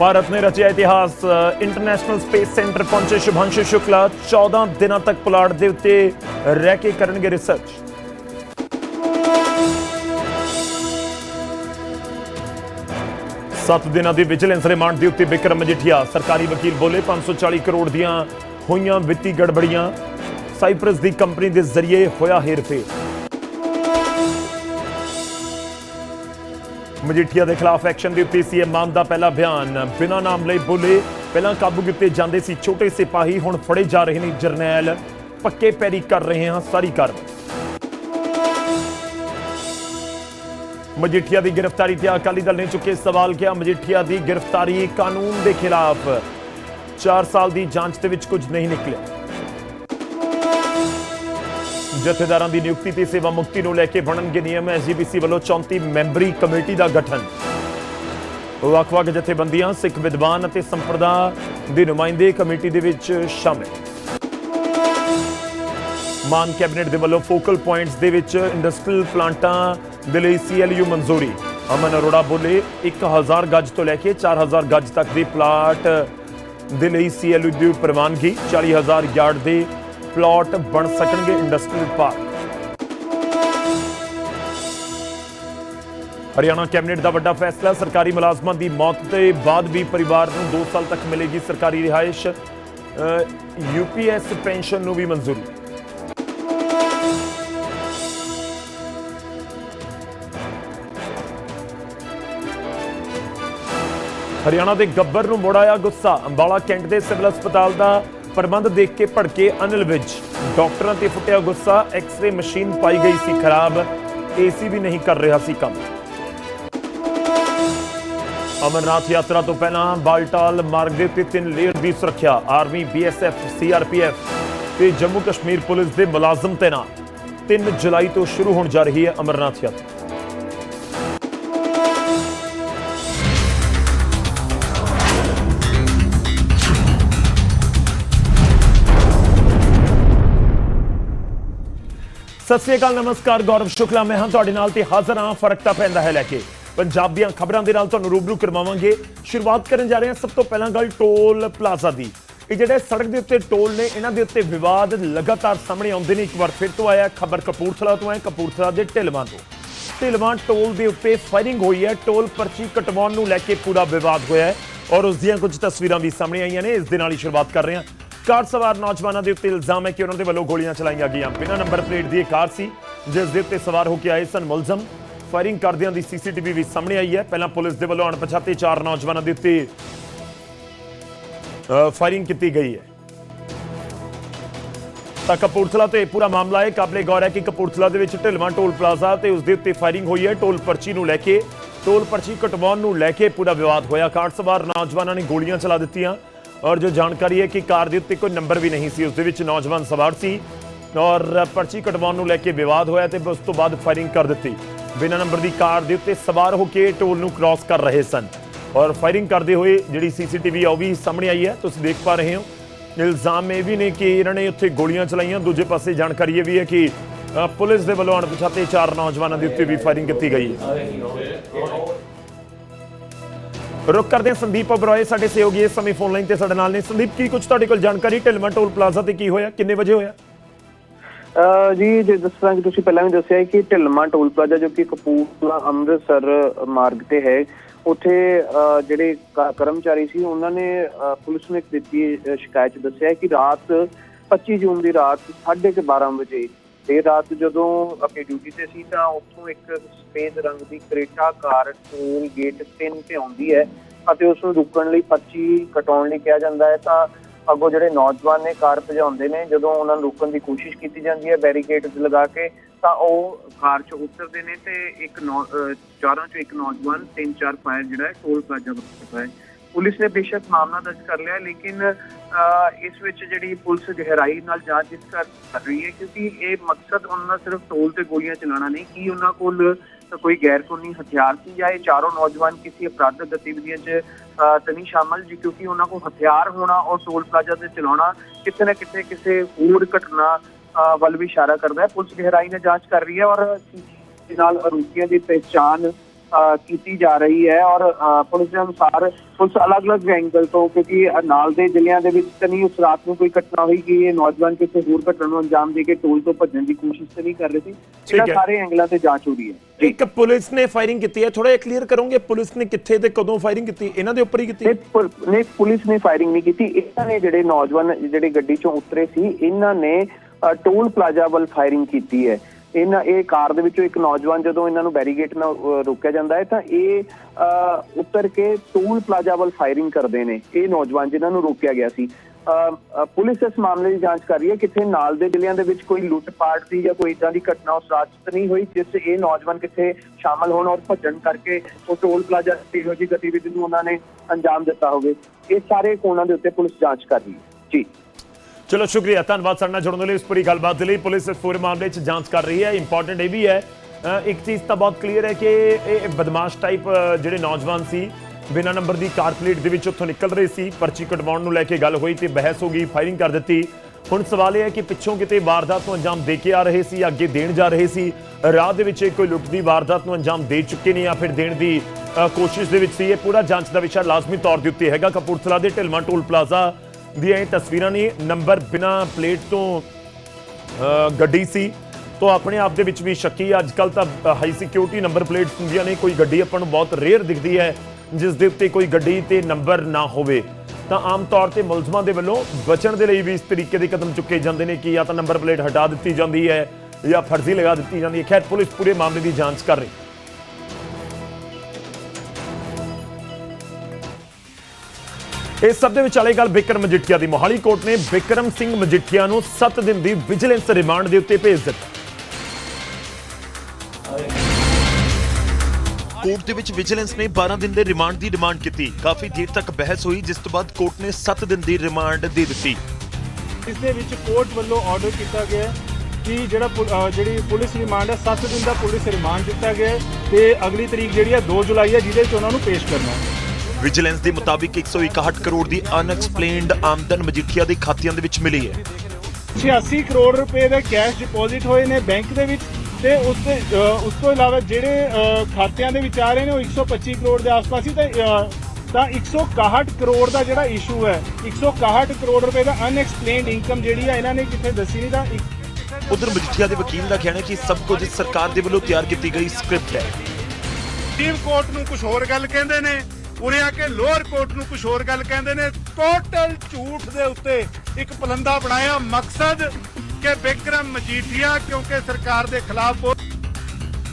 ਭਾਰਤ ਨੇ ਰਚਿਆ ਇਤਿਹਾਸ ਇੰਟਰਨੈਸ਼ਨਲ ਸਪੇਸ ਸੈਂਟਰ ਪਹੁੰਚੇ ਸ਼ੁਭਾਂਸ਼ੂ ਸ਼ੁਕਲਾ 14 ਦਿਨਾਂ ਤੱਕ ਪੁਲਾੜ ਦੇ ਉੱਤੇ ਰਹਿ ਕੇ ਕਰਨਗੇ ਰਿਸਰਚ ਸੱਤ ਦਿਨਾਂ ਦੀ ਵਿਜੀਲੈਂਸ ਰਿਮਾਂਡ ਦੇ ਉੱਤੇ ਵਿਕਰਮ ਮਜੀਠੀਆ ਸਰਕਾਰੀ ਵਕੀਲ ਬੋਲੇ 540 ਕਰੋੜ ਦੀਆਂ ਹੋਈਆਂ ਵਿੱਤੀ ਗੜਬੜੀਆਂ ਸਾਈਪ੍ਰਸ ਦੀ ਕੰਪਨੀ ਦੇ ਜ਼ਰੀਏ ਹੋਇਆ ਹੇਰਫੇਰ ਮਜੀਠੀਆ ਦੇ ਖਿਲਾਫ ਐਕਸ਼ਨ ਦੇ ਉੱਤੇ ਸੀਐਮ ਮਾਨ ਦਾ ਪਹਿਲਾ ਬਿਆਨ। ਬਿਨਾਂ ਨਾਮ ਲਈ ਬੋਲੇ ਪਹਿਲਾਂ ਕਾਬੂ ਕੀਤੇ ਜਾਂਦੇ ਸੀ ਛੋਟੇ ਸਿਪਾਹੀ, ਹੁਣ ਫੜੇ ਜਾ ਰਹੇ ਨੇ ਜਰਨੈਲ। ਪੱਕੇ ਪੈਰੀ ਕਰ ਰਹੇ ਹਾਂ ਸਾਰੀ ਕਾਰਵਾਈ। ਮਜੀਠੀਆ ਦੀ ਗ੍ਰਿਫਤਾਰੀ ਤੇ ਅਕਾਲੀ ਦਲ ਨੇ ਚੁੱਕੇ ਸਵਾਲ ਕਿਹਾ। ਮਜੀਠੀਆ ਦੀ ਗ੍ਰਿਫਤਾਰੀ ਕਾਨੂੰਨ ਦੇ ਖਿਲਾਫ। 4 ਸਾਲ ਦੀ ਜਾਂਚ ਦੇ ਵਿੱਚ ਕੁਝ ਨਹੀਂ ਨਿਕਲਿਆ। ਜਥੇਦਾਰਾਂ ਦੀ ਨਿਯੁਕਤੀ ਤੇ ਸੇਵਾ ਮੁਕਤੀ ਨੂੰ ਲੈ ਕੇ ਬਣਨਗੇ ਨਿਯਮ ਐਸਜੀਪੀਸੀ ਵੱਲੋਂ 34 ਮੈਂਬਰੀ ਕਮੇਟੀ ਦਾ ਗਠਨ। ਵੱਖ-ਵੱਖ ਜਥੇਬੰਦੀਆਂ, ਸਿੱਖ ਵਿਦਵਾਨ ਅਤੇ ਸੰਪਰਦਾ ਦੇ ਨੁਮਾਇੰਦੇ ਕਮੇਟੀ ਦੇ ਵਿੱਚ ਸ਼ਾਮਿਲ। ਮਾਨ ਕੈਬਨਿਟ ਦੇ ਵੱਲੋਂ ਫੋਕਲ ਪੁਆਇੰਟਸ ਦੇ ਵਿੱਚ ਇੰਡਸਟਰੀਅਲ ਪਲਾਂਟਾਂ ਦੇ ਲਈ ਸੀਐਲਯੂ ਮਨਜ਼ੂਰੀ। ਅਮਨ ਅਰੋੜਾ ਬੋਲੇ 1000 ਗੱਜ ਤੋਂ ਲੈ ਕੇ 4000 ਗੱਜ ਤੱਕ ਦੇ ਪਲਾਟ ਦੇ ਲਈ ਸੀਐਲਯੂ ਦੀ ਪ੍ਰਵਾਨਗੀ 40000 ਯਾਰਡ ਦੇ ਪਲਾਟ ਬਣ ਸਕਣਗੇ ਇੰਡਸਟਰੀ ਪਾਰਕ। ਹਰਿਆਣਾ ਕੈਬਨਿਟ ਦਾ ਵੱਡਾ ਫੈਸਲਾ, ਸਰਕਾਰੀ ਮੁਲਾਜ਼ਮਾਂ ਦੀ ਮੌਤ ਦੇ ਬਾਅਦ ਵੀ ਪਰਿਵਾਰ ਨੂੰ 2 ਸਾਲ ਤੱਕ ਮਿਲੇਗੀ ਸਰਕਾਰੀ ਰਿਹਾਇਸ਼। ਯੂਪੀਐਸ ਪੈਨਸ਼ਨ ਨੂੰ ਵੀ ਮਨਜ਼ੂਰੀ। ਹਰਿਆਣਾ ਦੇ ਗੱਬਰ ਨੂੰ ਮੋੜ ਗੁੱਸਾ। ਅੰਬਾਲਾ ਕੈਂਟ ਦੇ ਸਿਵਲ ਹਸਪਤਾਲ ਦਾ ਪ੍ਰਬੰਧ ਦੇਖ ਕੇ ਭੜਕੇ ਅਨਿਲ ਵਿਜ ਡਾਕਟਰਾਂ ਤੇ ਫੁੱਟਿਆ ਗੁੱਸਾ ਐਕਸ-ਰੇ ਮਸ਼ੀਨ ਪਾਈ ਗਈ ਸੀ ਖਰਾਬ, ਏਸੀ ਵੀ ਨਹੀਂ ਕਰ ਰਿਹਾ ਸੀ ਕੰਮ। ਅਮਰਨਾਥ ਯਾਤਰਾ ਤੋਂ ਪਹਿਲਾਂ ਬਾਲਟਾਲ ਮਾਰਗ ਦੇ ਉੱਤੇ ਤਿੰਨ ਲੇਅਰ ਦੀ ਸੁਰੱਖਿਆ ਆਰਮੀ ਬੀਐਸਐਫ ਸੀਆਰਪੀਐਫ ਤੇ ਜੰਮੂ ਕਸ਼ਮੀਰ ਪੁਲਿਸ ਦੇ ਮੁਲਾਜ਼ਮ ਤੈਨਾਤ। 3 ਜੁਲਾਈ ਤੋਂ ਸ਼ੁਰੂ ਹੋਣ ਜਾ ਰਹੀ ਹੈ ਅਮਰਨਾਥ ਯਾਤਰਾ। ਸਤਿ ਸ੍ਰੀ ਅਕਾਲ, ਨਮਸਕਾਰ, ਗੌਰਵ ਸ਼ੁਕਲਾ। ਮੈਂ ਹਾਂ ਤੁਹਾਡੇ ਨਾਲ ਤੇ ਹਾਜ਼ਰ ਹਾਂ, ਫ਼ਰਕ ਤਾਂ ਪੈਂਦਾ ਹੈ ਲੈ ਕੇ। ਪੰਜਾਬ ਦੀਆਂ ਖਬਰਾਂ ਦੇ ਨਾਲ ਤੁਹਾਨੂੰ ਰੂਬਰੂ ਕਰਵਾਵਾਂਗੇ। ਸ਼ੁਰੂਆਤ ਕਰਨ ਜਾ ਰਹੇ ਹਾਂ ਸਭ ਤੋਂ ਪਹਿਲਾਂ ਗੱਲ ਟੋਲ ਪਲਾਜ਼ਾ ਦੀ। ਇਹ ਜਿਹੜੇ ਸੜਕ ਦੇ ਉੱਤੇ ਟੋਲ ਨੇ, ਇਹਨਾਂ ਦੇ ਉੱਤੇ ਵਿਵਾਦ ਲਗਾਤਾਰ ਸਾਹਮਣੇ ਆਉਂਦੇ ਨੇ। ਇੱਕ ਵਾਰ ਫਿਰ ਤੋਂ ਆਇਆ ਖਬਰ ਕਪੂਰਥਲਾ ਤੋਂ ਹੈ ਕਪੂਰਥਲਾ ਦੇ ਢਿਲਵਾਂ ਤੋਂ। ਢਿਲਵਾਂ ਟੋਲ ਦੇ ਉੱਤੇ ਫਾਇਰਿੰਗ ਹੋਈ ਹੈ। ਟੋਲ ਪਰਚੀ ਕਟਵਾਉਣ ਨੂੰ ਲੈ ਕੇ ਪੂਰਾ ਵਿਵਾਦ ਹੋਇਆ ਹੈ। ਔਰ ਉਸ ਦੀਆਂ ਕੁਝ ਤਸਵੀਰਾਂ ਵੀ ਸਾਹਮਣੇ ਆਈਆਂ ਨੇ। ਇਸ ਦੇ ਨਾਲ ਹੀ ਸ਼ੁਰੂਆਤ ਕਰ ਰਹੇ ਹਾਂ। ਕਾਰ ਸਵਾਰ ਨੌਜਵਾਨਾਂ ਦੇ ਉੱਤੇ ਇਲਜ਼ਾਮ ਹੈ ਕਿ ਉਹਨਾਂ ਦੇ ਵੱਲੋਂ ਗੋਲੀਆਂ ਚਲਾਈਆਂ ਗਈਆਂ। ਬਿਨਾਂ ਨੰਬਰ ਪਲੇਟ ਦੀ ਇਹ ਕਾਰ ਸੀ, ਜਿਸ ਦੇ ਉੱਤੇ ਸਵਾਰ ਹੋ ਕੇ ਆਏ ਸਨ ਮੁਲਜ਼ਮ। ਫਾਇਰਿੰਗ ਕਰਦਿਆਂ ਦੀ ਸੀਸੀਟੀਵੀ ਵੀ ਸਾਹਮਣੇ ਆਈ ਹੈ। ਪਹਿਲਾਂ ਪੁਲਿਸ ਦੇ ਵੱਲੋਂ ਅਣਪਛਾਤੇ ਚਾਰ ਨੌਜਵਾਨਾਂ ਦੇ ਉੱਤੇ ਫਾਇਰਿੰਗ ਕੀਤੀ ਗਈ ਹੈ। ਤਾਂ ਕਪੂਰਥਲਾ ਤੇ ਪੂਰਾ ਮਾਮਲਾ ਹੈ। ਕਾਬਲੇ ਗੌਰ ਹੈ ਕਿ ਕਪੂਰਥਲਾ ਦੇ ਵਿੱਚ ਢਿਲਵਾਂ ਟੋਲ ਪਲਾਜ਼ਾ ਤੇ ਉਸ ਦੇ ਉੱਤੇ ਫਾਇਰਿੰਗ ਹੋਈ ਹੈ। ਟੋਲ ਪਰਚੀ ਨੂੰ ਲੈ ਕੇ, ਟੋਲ ਪਰਚੀ ਕਟਵਾਉਣ ਨੂੰ ਲੈ ਕੇ ਪੂਰਾ ਵਿਵਾਦ ਹੋਇਆ। ਕਾਰ ਸਵਾਰ ਨੌਜਵਾਨਾਂ ਨੇ ਗੋਲੀਆਂ ਚਲਾ ਦਿੱਤੀਆਂ। ਔਰ ਜੋ ਜਾਣਕਾਰੀ ਹੈ ਕਿ ਕਾਰ ਦੇ ਉੱਤੇ ਕੋਈ ਨੰਬਰ ਵੀ ਨਹੀਂ ਸੀ, ਉਸ ਦੇ ਵਿੱਚ ਨੌਜਵਾਨ ਸਵਾਰ ਸੀ ਔਰ ਪਰਚੀ ਕਟਵਾਉਣ ਨੂੰ ਲੈ ਕੇ ਵਿਵਾਦ ਹੋਇਆ ਤੇ ਉਸ ਤੋਂ ਬਾਅਦ ਫਾਇਰਿੰਗ ਕਰ ਦਿੱਤੀ। ਬਿਨਾਂ ਨੰਬਰ ਦੀ ਕਾਰ ਦੇ ਉੱਤੇ ਸਵਾਰ ਹੋ ਕੇ ਟੋਲ ਨੂੰ ਕ੍ਰਾਸ ਕਰ ਰਹੇ ਸਨ ਔਰ ਫਾਇਰਿੰਗ ਕਰਦੇ ਹੋਏ ਜਿਹੜੀ ਸੀਸੀਟੀਵੀ ਆ, ਉਹ ਵੀ ਸਾਹਮਣੇ ਆਈ ਹੈ। ਤੁਸੀਂ ਦੇਖ ਪਾ ਰਹੇ ਹੋ। ਇਲਜ਼ਾਮ ਇਹ ਵੀ ਨੇ ਕਿ ਇਹਨਾਂ ਨੇ ਉੱਥੇ ਗੋਲੀਆਂ ਚਲਾਈਆਂ। ਦੂਜੇ ਪਾਸੇ ਜਾਣਕਾਰੀ ਇਹ ਵੀ ਹੈ ਕਿ ਪੁਲਿਸ ਦੇ ਵੱਲੋਂ ਅਣਪਛਾਤੇ ਚਾਰ ਨੌਜਵਾਨਾਂ ਦੇ ਉੱਤੇ ਵੀ ਫਾਇਰਿੰਗ ਕੀਤੀ ਗਈ ਹੈ। ਰੁਕ ਕਰਦੇ ਹਾਂ। ਸੰਦੀਪ ਅਬਰੋਏ, ਸਾਡੇ ਸਹਿਯੋਗੀ ਇਸ ਸਮੇਂ ਫੋਨ ਲਾਈਨ ਤੇ ਸਾਡੇ ਨਾਲ ਨੇ। ਸੰਦੀਪ, ਕੀ ਕੁਝ ਤੁਹਾਡੇ ਕੋਲ ਜਾਣਕਾਰੀ? ਢਿਲਮਾ ਟੋਲ ਪਲਾਜ਼ਾ ਤੇ ਕੀ ਹੋਇਆ? ਕਿੰਨੇ ਵਜੇ ਹੋਇਆ? ਜੀ ਜਿਸ ਤਰ੍ਹਾਂ ਕਿ ਤੁਸੀਂ ਪਹਿਲਾਂ ਵੀ ਦੱਸਿਆ ਕਿ ਢਿਲਮਾ ਟੋਲ ਪਲਾਜ਼ਾ ਜੋ ਕਿ ਕਪੂਰਥਲਾ, ਅੰਮ੍ਰਿਤਸਰ ਮਾਰਗ ਤੇ ਹੈ, ਉੱਥੇ ਜਿਹੜੇ ਕਰਮਚਾਰੀ ਸੀ, ਉਹਨਾਂ ਨੇ ਪੁਲਿਸ ਨੂੰ ਇੱਕ ਦਿੱਤੀ ਸ਼ਿਕਾਇਤ ਦੱਸਿਆ ਕਿ ਰਾਤ 25 ਜੂਨ ਦੀ ਰਾਤ 12:30 ਵਜੇ ਦੇਰ ਰਾਤ ਜਦੋਂ ਆਪਣੀ ਡਿਊਟੀ ਤੇ ਸੀ ਤਾਂ ਉੱਥੋਂ ਇੱਕ ਸਫੇਦ ਰੰਗ ਦੀ ਕਰੇਟਾ ਕਾਰ ਟੋਲ ਗੇਟ 3 ਤੇ ਆਉਂਦੀ ਹੈ। ਅਤੇ ਉਸ ਨੂੰ ਰੁਕਣ ਲਈ ਪਰਚੀ ਕਟਾਉਣ ਲਈ ਕਿਹਾ ਜਾਂਦਾ ਹੈ, ਤਾਂ ਅੱਗੋਂ ਜਿਹੜੇ ਨੌਜਵਾਨ ਨੇ ਕਾਰ ਭਜਾਉਂਦੇ ਨੇ, ਜਦੋਂ ਉਹਨਾਂ ਨੂੰ ਰੋਕਣ ਦੀ ਕੋਸ਼ਿਸ਼ ਕੀਤੀ ਜਾਂਦੀ ਹੈ ਬੈਰੀਕੇਡ ਲਗਾ ਕੇ, ਤਾਂ ਉਹ ਕਾਰ 'ਚ ਉਤਰਦੇ ਨੇ ਤੇ ਇੱਕ ਨੌ- ਅਹ ਚਾਰਾਂ 'ਚੋਂ ਇੱਕ ਨੌਜਵਾਨ ਤਿੰਨ ਚਾਰ ਫਾਇਰ ਜਿਹੜਾ ਹੈ ਟੋਲ ਪਲਾਜ਼ਾ ਤੋਂ ਕੀਤਾ ਹੈ। ਪੁਲਿਸ ਨੇ ਬੇਸ਼ੱਕ ਮਾਮਲਾ ਦਰਜ ਕਰ ਲਿਆ ਲੇਕਿਨ ਇਸ ਵਿੱਚ ਜਿਹੜੀ ਪੁਲਿਸ ਗਹਿਰਾਈ ਨਾਲ ਜਾਂਚ ਇਸ ਕਰ ਰਹੀ ਹੈ ਕਿਉਂਕਿ ਇਹ ਮਕਸਦ ਉਹਨਾਂ ਸਿਰਫ ਟੋਲ ਤੇ ਗੋਲੀਆਂ ਚਲਾਉਣਾ ਨਹੀਂ ਕੀ ਉਹਨਾਂ ਕੋਲ ਕੋਈ ਗੈਰ ਕਾਨੂੰਨੀ ਹਥਿਆਰ ਸੀ ਜਾਂ ਇਹ ਚਾਰੋਂ ਨੌਜਵਾਨ ਕਿਸੇ ਅਪਰਾਧਕ ਗਤੀਵਿਧੀਆਂ 'ਚ ਅਹ, ਤਾਂ ਨਹੀਂ ਸ਼ਾਮਲ ਜੀ ਕਿਉਂਕਿ ਉਹਨਾਂ ਕੋਲ ਹਥਿਆਰ ਹੋਣਾ ਔਰ ਟੋਲ ਪਲਾਜ਼ਾ ਤੇ ਚਲਾਉਣਾ ਕਿਤੇ ਨਾ ਕਿਤੇ ਕਿਸੇ ਹੋਰ ਘਟਨਾ ਅਹ, ਵੱਲ ਵੀ ਇਸ਼ਾਰਾ ਕਰਦਾ ਹੈ। ਪੁਲਿਸ ਗਹਿਰਾਈ ਨਾਲ ਜਾਂਚ ਕਰ ਰਹੀ ਹੈ ਔਰ ਨਾਲ ਆਰੋਪੀਆਂ ਦੀ ਪਹਿਚਾਣ ਕੀਤੀ ਜਾ ਰਹੀ ਹੈ ਔਰ ਪੁਲਿਸ ਦੇ ਅਨੁਸਾਰ ਪੁਲਿਸ ਅਲੱਗ-ਅਲੱਗ ਐਂਗਲ ਤੋਂ ਕਿਉਂਕਿ ਨਾਲ ਦੇ ਜ਼ਿਲ੍ਹਿਆਂ ਦੇ ਵਿੱਚ ਤਾਂ ਨਹੀਂ ਉਸ ਰਾਤ ਨੂੰ ਕੋਈ ਘਟਨਾ ਹੋਈ ਕਿ ਇਹ ਨੌਜਵਾਨ ਕਿਸੇ ਹੋਰ ਘਟਨਾ ਨੂੰ ਅੰਜਾਮ ਦੇ ਕੇ ਟੋਲ ਤੋਂ ਭੱਜਣ ਦੀ ਕੋਸ਼ਿਸ਼ ਤਾਂ ਨਹੀਂ ਕਰ ਰਹੇ ਸੀ? ਇਹਨਾਂ ਹੈ। ਸਾਰੇ ਐਂਗਲਾਂ ਤੇ ਜਾਂਚ ਹੋ ਰਹੀ ਹੈ। ਇੱਕ ਪੁਲਿਸ ਨੇ ਫਾਇਰਿੰਗ ਕੀਤੀ ਹੈ। ਥੋੜਾ ਜਿਹਾ ਕਲੀਅਰ ਕਰੋਗੇ ਪੁਲਿਸ ਨੇ ਕਿੱਥੇ ਤੇ ਕਦੋਂ ਫਾਇਰਿੰਗ ਕੀਤੀ ਇਹਨਾਂ ਦੇ ਉੱਪਰ ਹੀ ਕੀਤੀ? ਨਹੀਂ ਪੁਲ- ਨਹੀਂ ਪੁਲਿਸ ਨੇ ਫਾਇਰਿੰਗ ਨਹੀਂ ਕੀਤੀ। ਇਹਨਾਂ ਨੇ ਜਿਹੜੇ ਨੌਜਵਾਨ ਜਿਹੜੇ ਗੱਡੀ ਚੋਂ ਉਤਰੇ ਸੀ ਇਹਨਾਂ ਨੇ ਟੋਲ ਪਲਾਜ਼ਾ ਵੱਲ ਫਾਇਰਿੰਗ ਕੀਤੀ ਹੈ। ਇਹਨਾਂ ਇਹ ਕਾਰ ਦੇ ਵਿੱਚੋਂ ਇੱਕ ਨੌਜਵਾਨ ਜਦੋਂ ਇਹਨਾਂ ਨੂੰ ਬੈਰੀਗੇਟ ਨਾਲ ਰੋਕਿਆ ਜਾਂਦਾ ਹੈ ਤਾਂ ਇਹ ਅ, ਕੇ ਟੋਲ ਪਲਾਜ਼ਾ ਵੱਲ ਫਾਇਰਿੰਗ ਕਰਦੇ ਨੇ ਇਹ ਨੌਜਵਾਨ ਜਿਨ੍ਹਾਂ ਨੂੰ ਰੋਕਿਆ ਗਿਆ ਸੀ। ਪੁਲਿਸ ਇਸ ਮਾਮਲੇ ਦੀ ਜਾਂਚ ਕਰ ਰਹੀ ਹੈ ਕਿਥੇ ਨਾਲ ਦੇ ਜ਼ਿਲ੍ਹਿਆਂ ਦੇ ਵਿੱਚ ਕੋਈ ਲੁੱਟ ਪਾਟ ਦੀ ਜਾਂ ਕੋਈ ਇਦਾਂ ਦੀ ਘਟਨਾ ਉਸ ਰਾਤ 'ਚ ਨਹੀਂ ਹੋਈ ਜਿਸ 'ਚ ਇਹ ਨੌਜਵਾਨ ਕਿੱਥੇ ਸ਼ਾਮਲ ਹੋਣ ਔਰ ਭੱਜਣ ਕਰਕੇ ਉਹ ਟੋਲ ਪਲਾਜ਼ਾ ਤੇ ਇਹੋ ਜਿਹੀ ਗਤੀਵਿਧੀ ਨੂੰ ਉਹਨਾਂ ਨੇ ਅੰਜਾਮ ਦਿੱਤਾ ਹੋਵੇ। ਇਹ ਸਾਰੇ ਕੋਣਾਂ ਦੇ ਉੱਤੇ ਪੁਲਿਸ ਜਾਂਚ ਕਰ ਰਹੀ ਹੈ। ਜੀ। ਚਲੋ, ਸ਼ੁਕਰੀਆ। ਧੰਨਵਾਦ ਸਾਡੇ ਨਾਲ ਜੁੜਨ ਦੇ ਲਈ ਇਸ ਪੂਰੀ ਗੱਲਬਾਤ ਦੇ ਲਈ। ਪੁਲਿਸ ਇਸ ਪੂਰੇ ਮਾਮਲੇ 'ਚ ਜਾਂਚ ਕਰ ਰਹੀ ਹੈ। ਇੰਪੋਰਟੈਂਟ ਇਹ ਵੀ ਹੈ ਇੱਕ ਚੀਜ਼ ਤਾਂ ਬਹੁਤ ਕਲੀਅਰ ਹੈ ਕਿ ਇਹ ਬਦਮਾਸ਼ ਟਾਈਪ ਜਿਹੜੇ ਨੌਜਵਾਨ ਸੀ, ਬਿਨਾਂ ਨੰਬਰ ਦੀ ਕਾਰ ਪਲੇਟ ਦੇ ਵਿੱਚ ਉੱਥੋਂ ਨਿਕਲ ਰਹੇ ਸੀ, ਪਰਚੀ ਕਟਵਾਉਣ ਨੂੰ ਲੈ ਕੇ ਗੱਲ ਹੋਈ ਤੇ ਬਹਿਸ ਹੋ ਗਈ ਫਾਇਰਿੰਗ ਕਰ ਦਿੱਤੀ। ਹੁਣ ਸਵਾਲ ਇਹ ਹੈ ਕਿ ਪਿੱਛੋਂ ਕਿਤੇ ਵਾਰਦਾਤ ਨੂੰ ਅੰਜਾਮ ਦੇ ਕੇ ਆ ਰਹੇ ਸੀ ਅੱਗੇ ਦੇਣ ਜਾ ਰਹੇ ਸੀ? ਰਾਹ ਦੇ ਵਿੱਚ ਇਹ ਕੋਈ ਲੁੱਟ ਦੀ ਵਾਰਦਾਤ ਨੂੰ ਅੰਜਾਮ ਦੇ ਚੁੱਕੇ ਨੇ ਜਾਂ ਫਿਰ ਦੇਣ ਦੀ ਕੋਸ਼ਿਸ਼ ਦੇ ਵਿੱਚ ਸੀ? ਇਹ ਪੂਰਾ ਜਾਂਚ ਦਾ ਵਿਸ਼ਾ ਲਾਜ਼ਮੀ ਤੌਰ ਦੇ ਉੱਤੇ ਹੈਗਾ। ਕਪੂਰਥਲਾ ਦੇ ਢਿਲਮਾ ਟੋਲ ਪਲਾਜ਼ਾ ਦੀਆਂ ਇਹ ਤਸਵੀਰਾਂ ਨੇ ਨੰਬਰ ਬਿਨਾ ਪਲੇਟ ਤੋਂ ਗੱਡੀ ਸੀ। ਤੋਂ ਆਪਣੇ ਆਪ ਦੇ ਵਿੱਚ ਵੀ ਸ਼ੱਕੀ ਅੱਜ ਕੱਲ ਤਾਂ ਹਾਈ ਸਿਕਿਉਰਿਟੀ ਨੰਬਰ ਪਲੇਟਸ ਹੁੰਦੀਆਂ ਨੇ। ਕੋਈ ਗੱਡੀ ਆਪਾਂ ਨੂੰ ਬਹੁਤ ਰੇਅਰ ਦਿਖਦੀ ਹੈ, ਜਿਸ ਦੇ ਉੱਤੇ ਕੋਈ ਗੱਡੀ ਤੇ ਨੰਬਰ ਨਾ ਹੋਵੇ। ਤਾਂ ਆਮ ਤੌਰ ਤੇ ਮੁਲਜ਼ਮਾਂ ਦੇ ਵੱਲੋਂ ਬਚਣ ਦੇ ਲਈ ਵੀ ਇਸ ਤਰੀਕੇ ਦੇ ਕਦਮ ਚੁੱਕੇ ਜਾਂਦੇ ਨੇ ਕਿ ਜਾਂ ਤਾਂ ਨੰਬਰ ਪਲੇਟ ਹਟਾ ਦਿੱਤੀ ਜਾਂਦੀ ਹੈ ਜਾਂ ਫਰਜ਼ੀ ਲਗਾ ਦਿੱਤੀ ਜਾਂਦੀ ਹੈ। ਖੈਰ, ਪੁਲਿਸ ਪੂਰੇ ਮਾਮਲੇ ਦੀ ਜਾਂਚ ਕਰ ਰਹੀ ਇਸ ਸਭ ਦੇ ਵਿਚਾਲੇ ਗੱਲ ਬਿਕਰਮ ਮਜੀਠੀਆ ਦੀ ਮੋਹਾਲੀ ਕੋਰਟ ਨੇ ਬਿਕਰਮ ਸਿੰਘ ਮਜੀਠੀਆ ਨੂੰ 7 ਦਿਨ ਦੀ ਵਿਜੀਲੈਂਸ ਰਿਮਾਂਡ ਦੇ ਉੱਤੇ ਭੇਜ ਦਿੱਤਾ। ਕੋਰਟ ਦੇ ਵਿੱਚ ਵਿਜੀਲੈਂਸ ਨੇ 12 ਦਿਨ ਦੇ ਰਿਮਾਂਡ ਦੀ ਡਿਮਾਂਡ ਕੀਤੀ। ਕਾਫੀ ਦੇਰ ਤੱਕ ਬਹਿਸ ਹੋਈ ਜਿਸ ਤੋਂ ਬਾਅਦ ਕੋਰਟ ਨੇ 7 ਦਿਨ ਦੀ ਰਿਮਾਂਡ ਦੇ ਦਿੱਤੀ। ਇਸ ਦੇ ਵਿੱਚ ਕੋਰਟ ਵੱਲੋਂ ਆਰਡਰ ਕੀਤਾ ਗਿਆ ਹੈ ਕਿ ਜਿਹੜਾ ਜਿਹੜੀ ਪੁਲਿਸ ਰਿਮਾਂਡ ਹੈ 7 ਦਿਨ ਦਾ ਪੁਲਿਸ ਰਿਮਾਂਡ ਦਿੱਤਾ ਗਿਆ ਤੇ ਅਗਲੀ ਤਰੀਕ ਜਿਹੜੀ ਹੈ 2 ਜੁਲਾਈ ਹੈ ਜਿਹਦੇ ਵਿੱਚ ਉਹਨਾਂ ਨੂੰ ਪੇਸ਼ ਕਰਨਾ ਹੈ। ਵਿਜੀਲੈਂਸ ਦੇ ਮੁਤਾਬਿਕ 161 ਕਰੋੜ ਦੀ ਅਨਐਕਸਪਲੇਨਡ ਆਮਦਨ ਮਜੀਠੀਆ ਦੇ ਖਾਤਿਆਂ ਦੇ ਵਿੱਚ ਮਿਲੀ ਹੈ। 86 ਕਰੋੜ ਰੁਪਏ ਦੇ ਕੈਸ਼ ਡਿਪੋਜ਼ਿਟ ਹੋਏ ਨੇ ਬੈਂਕ ਦੇ ਵਿੱਚ ਤੇ ਉਸ ਤੇ ਉਸ ਤੋਂ ਇਲਾਵਾ ਜਿਹੜੇ ਖਾਤਿਆਂ ਦੇ ਵਿੱਚ ਆ ਰਹੇ ਨੇ ਉਹ 125 ਕਰੋੜ ਦੇ ਆਸ-ਪਾਸ ਹੀ ਤੇ ਤਾਂ 161 ਕਰੋੜ ਦਾ ਜਿਹੜਾ ਇਸ਼ੂ ਹੈ 161 ਕਰੋੜ ਰੁਪਏ ਦਾ ਅਨਐਕਸਪਲੇਨਡ ਇਨਕਮ ਜਿਹੜੀ ਹੈ ਇਹਨਾਂ ਨੇ ਕਿੱਥੇ ਦੱਸੀ ਨਹੀਂ ਤਾਂ ਉਧਰ ਮਜੀਠੀਆ ਦੇ ਵਕੀਲ ਦਾ ਕਹਿਣਾ ਹੈ ਕਿ ਸਭ ਕੁਝ ਸਰਕਾਰ ਦੇ ਵੱਲੋਂ ਤਿਆਰ ਕੀਤੀ ਗਈ ਸਕ੍ਰਿਪਟ ਹੈ। ਸੁਪਰੀਮ ਕੋਰਟ ਨੂੰ ਕੁਝ ਹੋਰ ਗੱਲ ਕਹਿੰਦੇ ਨੇ। ਉਰੇ ਆ ਕੇ ਲੋਅਰ ਕੋਰਟ ਨੂੰ ਕੁਝ ਹੋਰ ਗੱਲ ਕਹਿੰਦੇ ਨੇ ਟੋਟਲ ਝੂਠ ਦੇ ਉੱਤੇ ਇੱਕ ਪਲੰਦਾ ਬਣਾਇਆ ਮਕਸਦ ਕਿ ਬਿਕਰਮ ਮਜੀਠੀਆ ਕਿਉਂਕਿ ਸਰਕਾਰ ਦੇ ਖਿਲਾਫ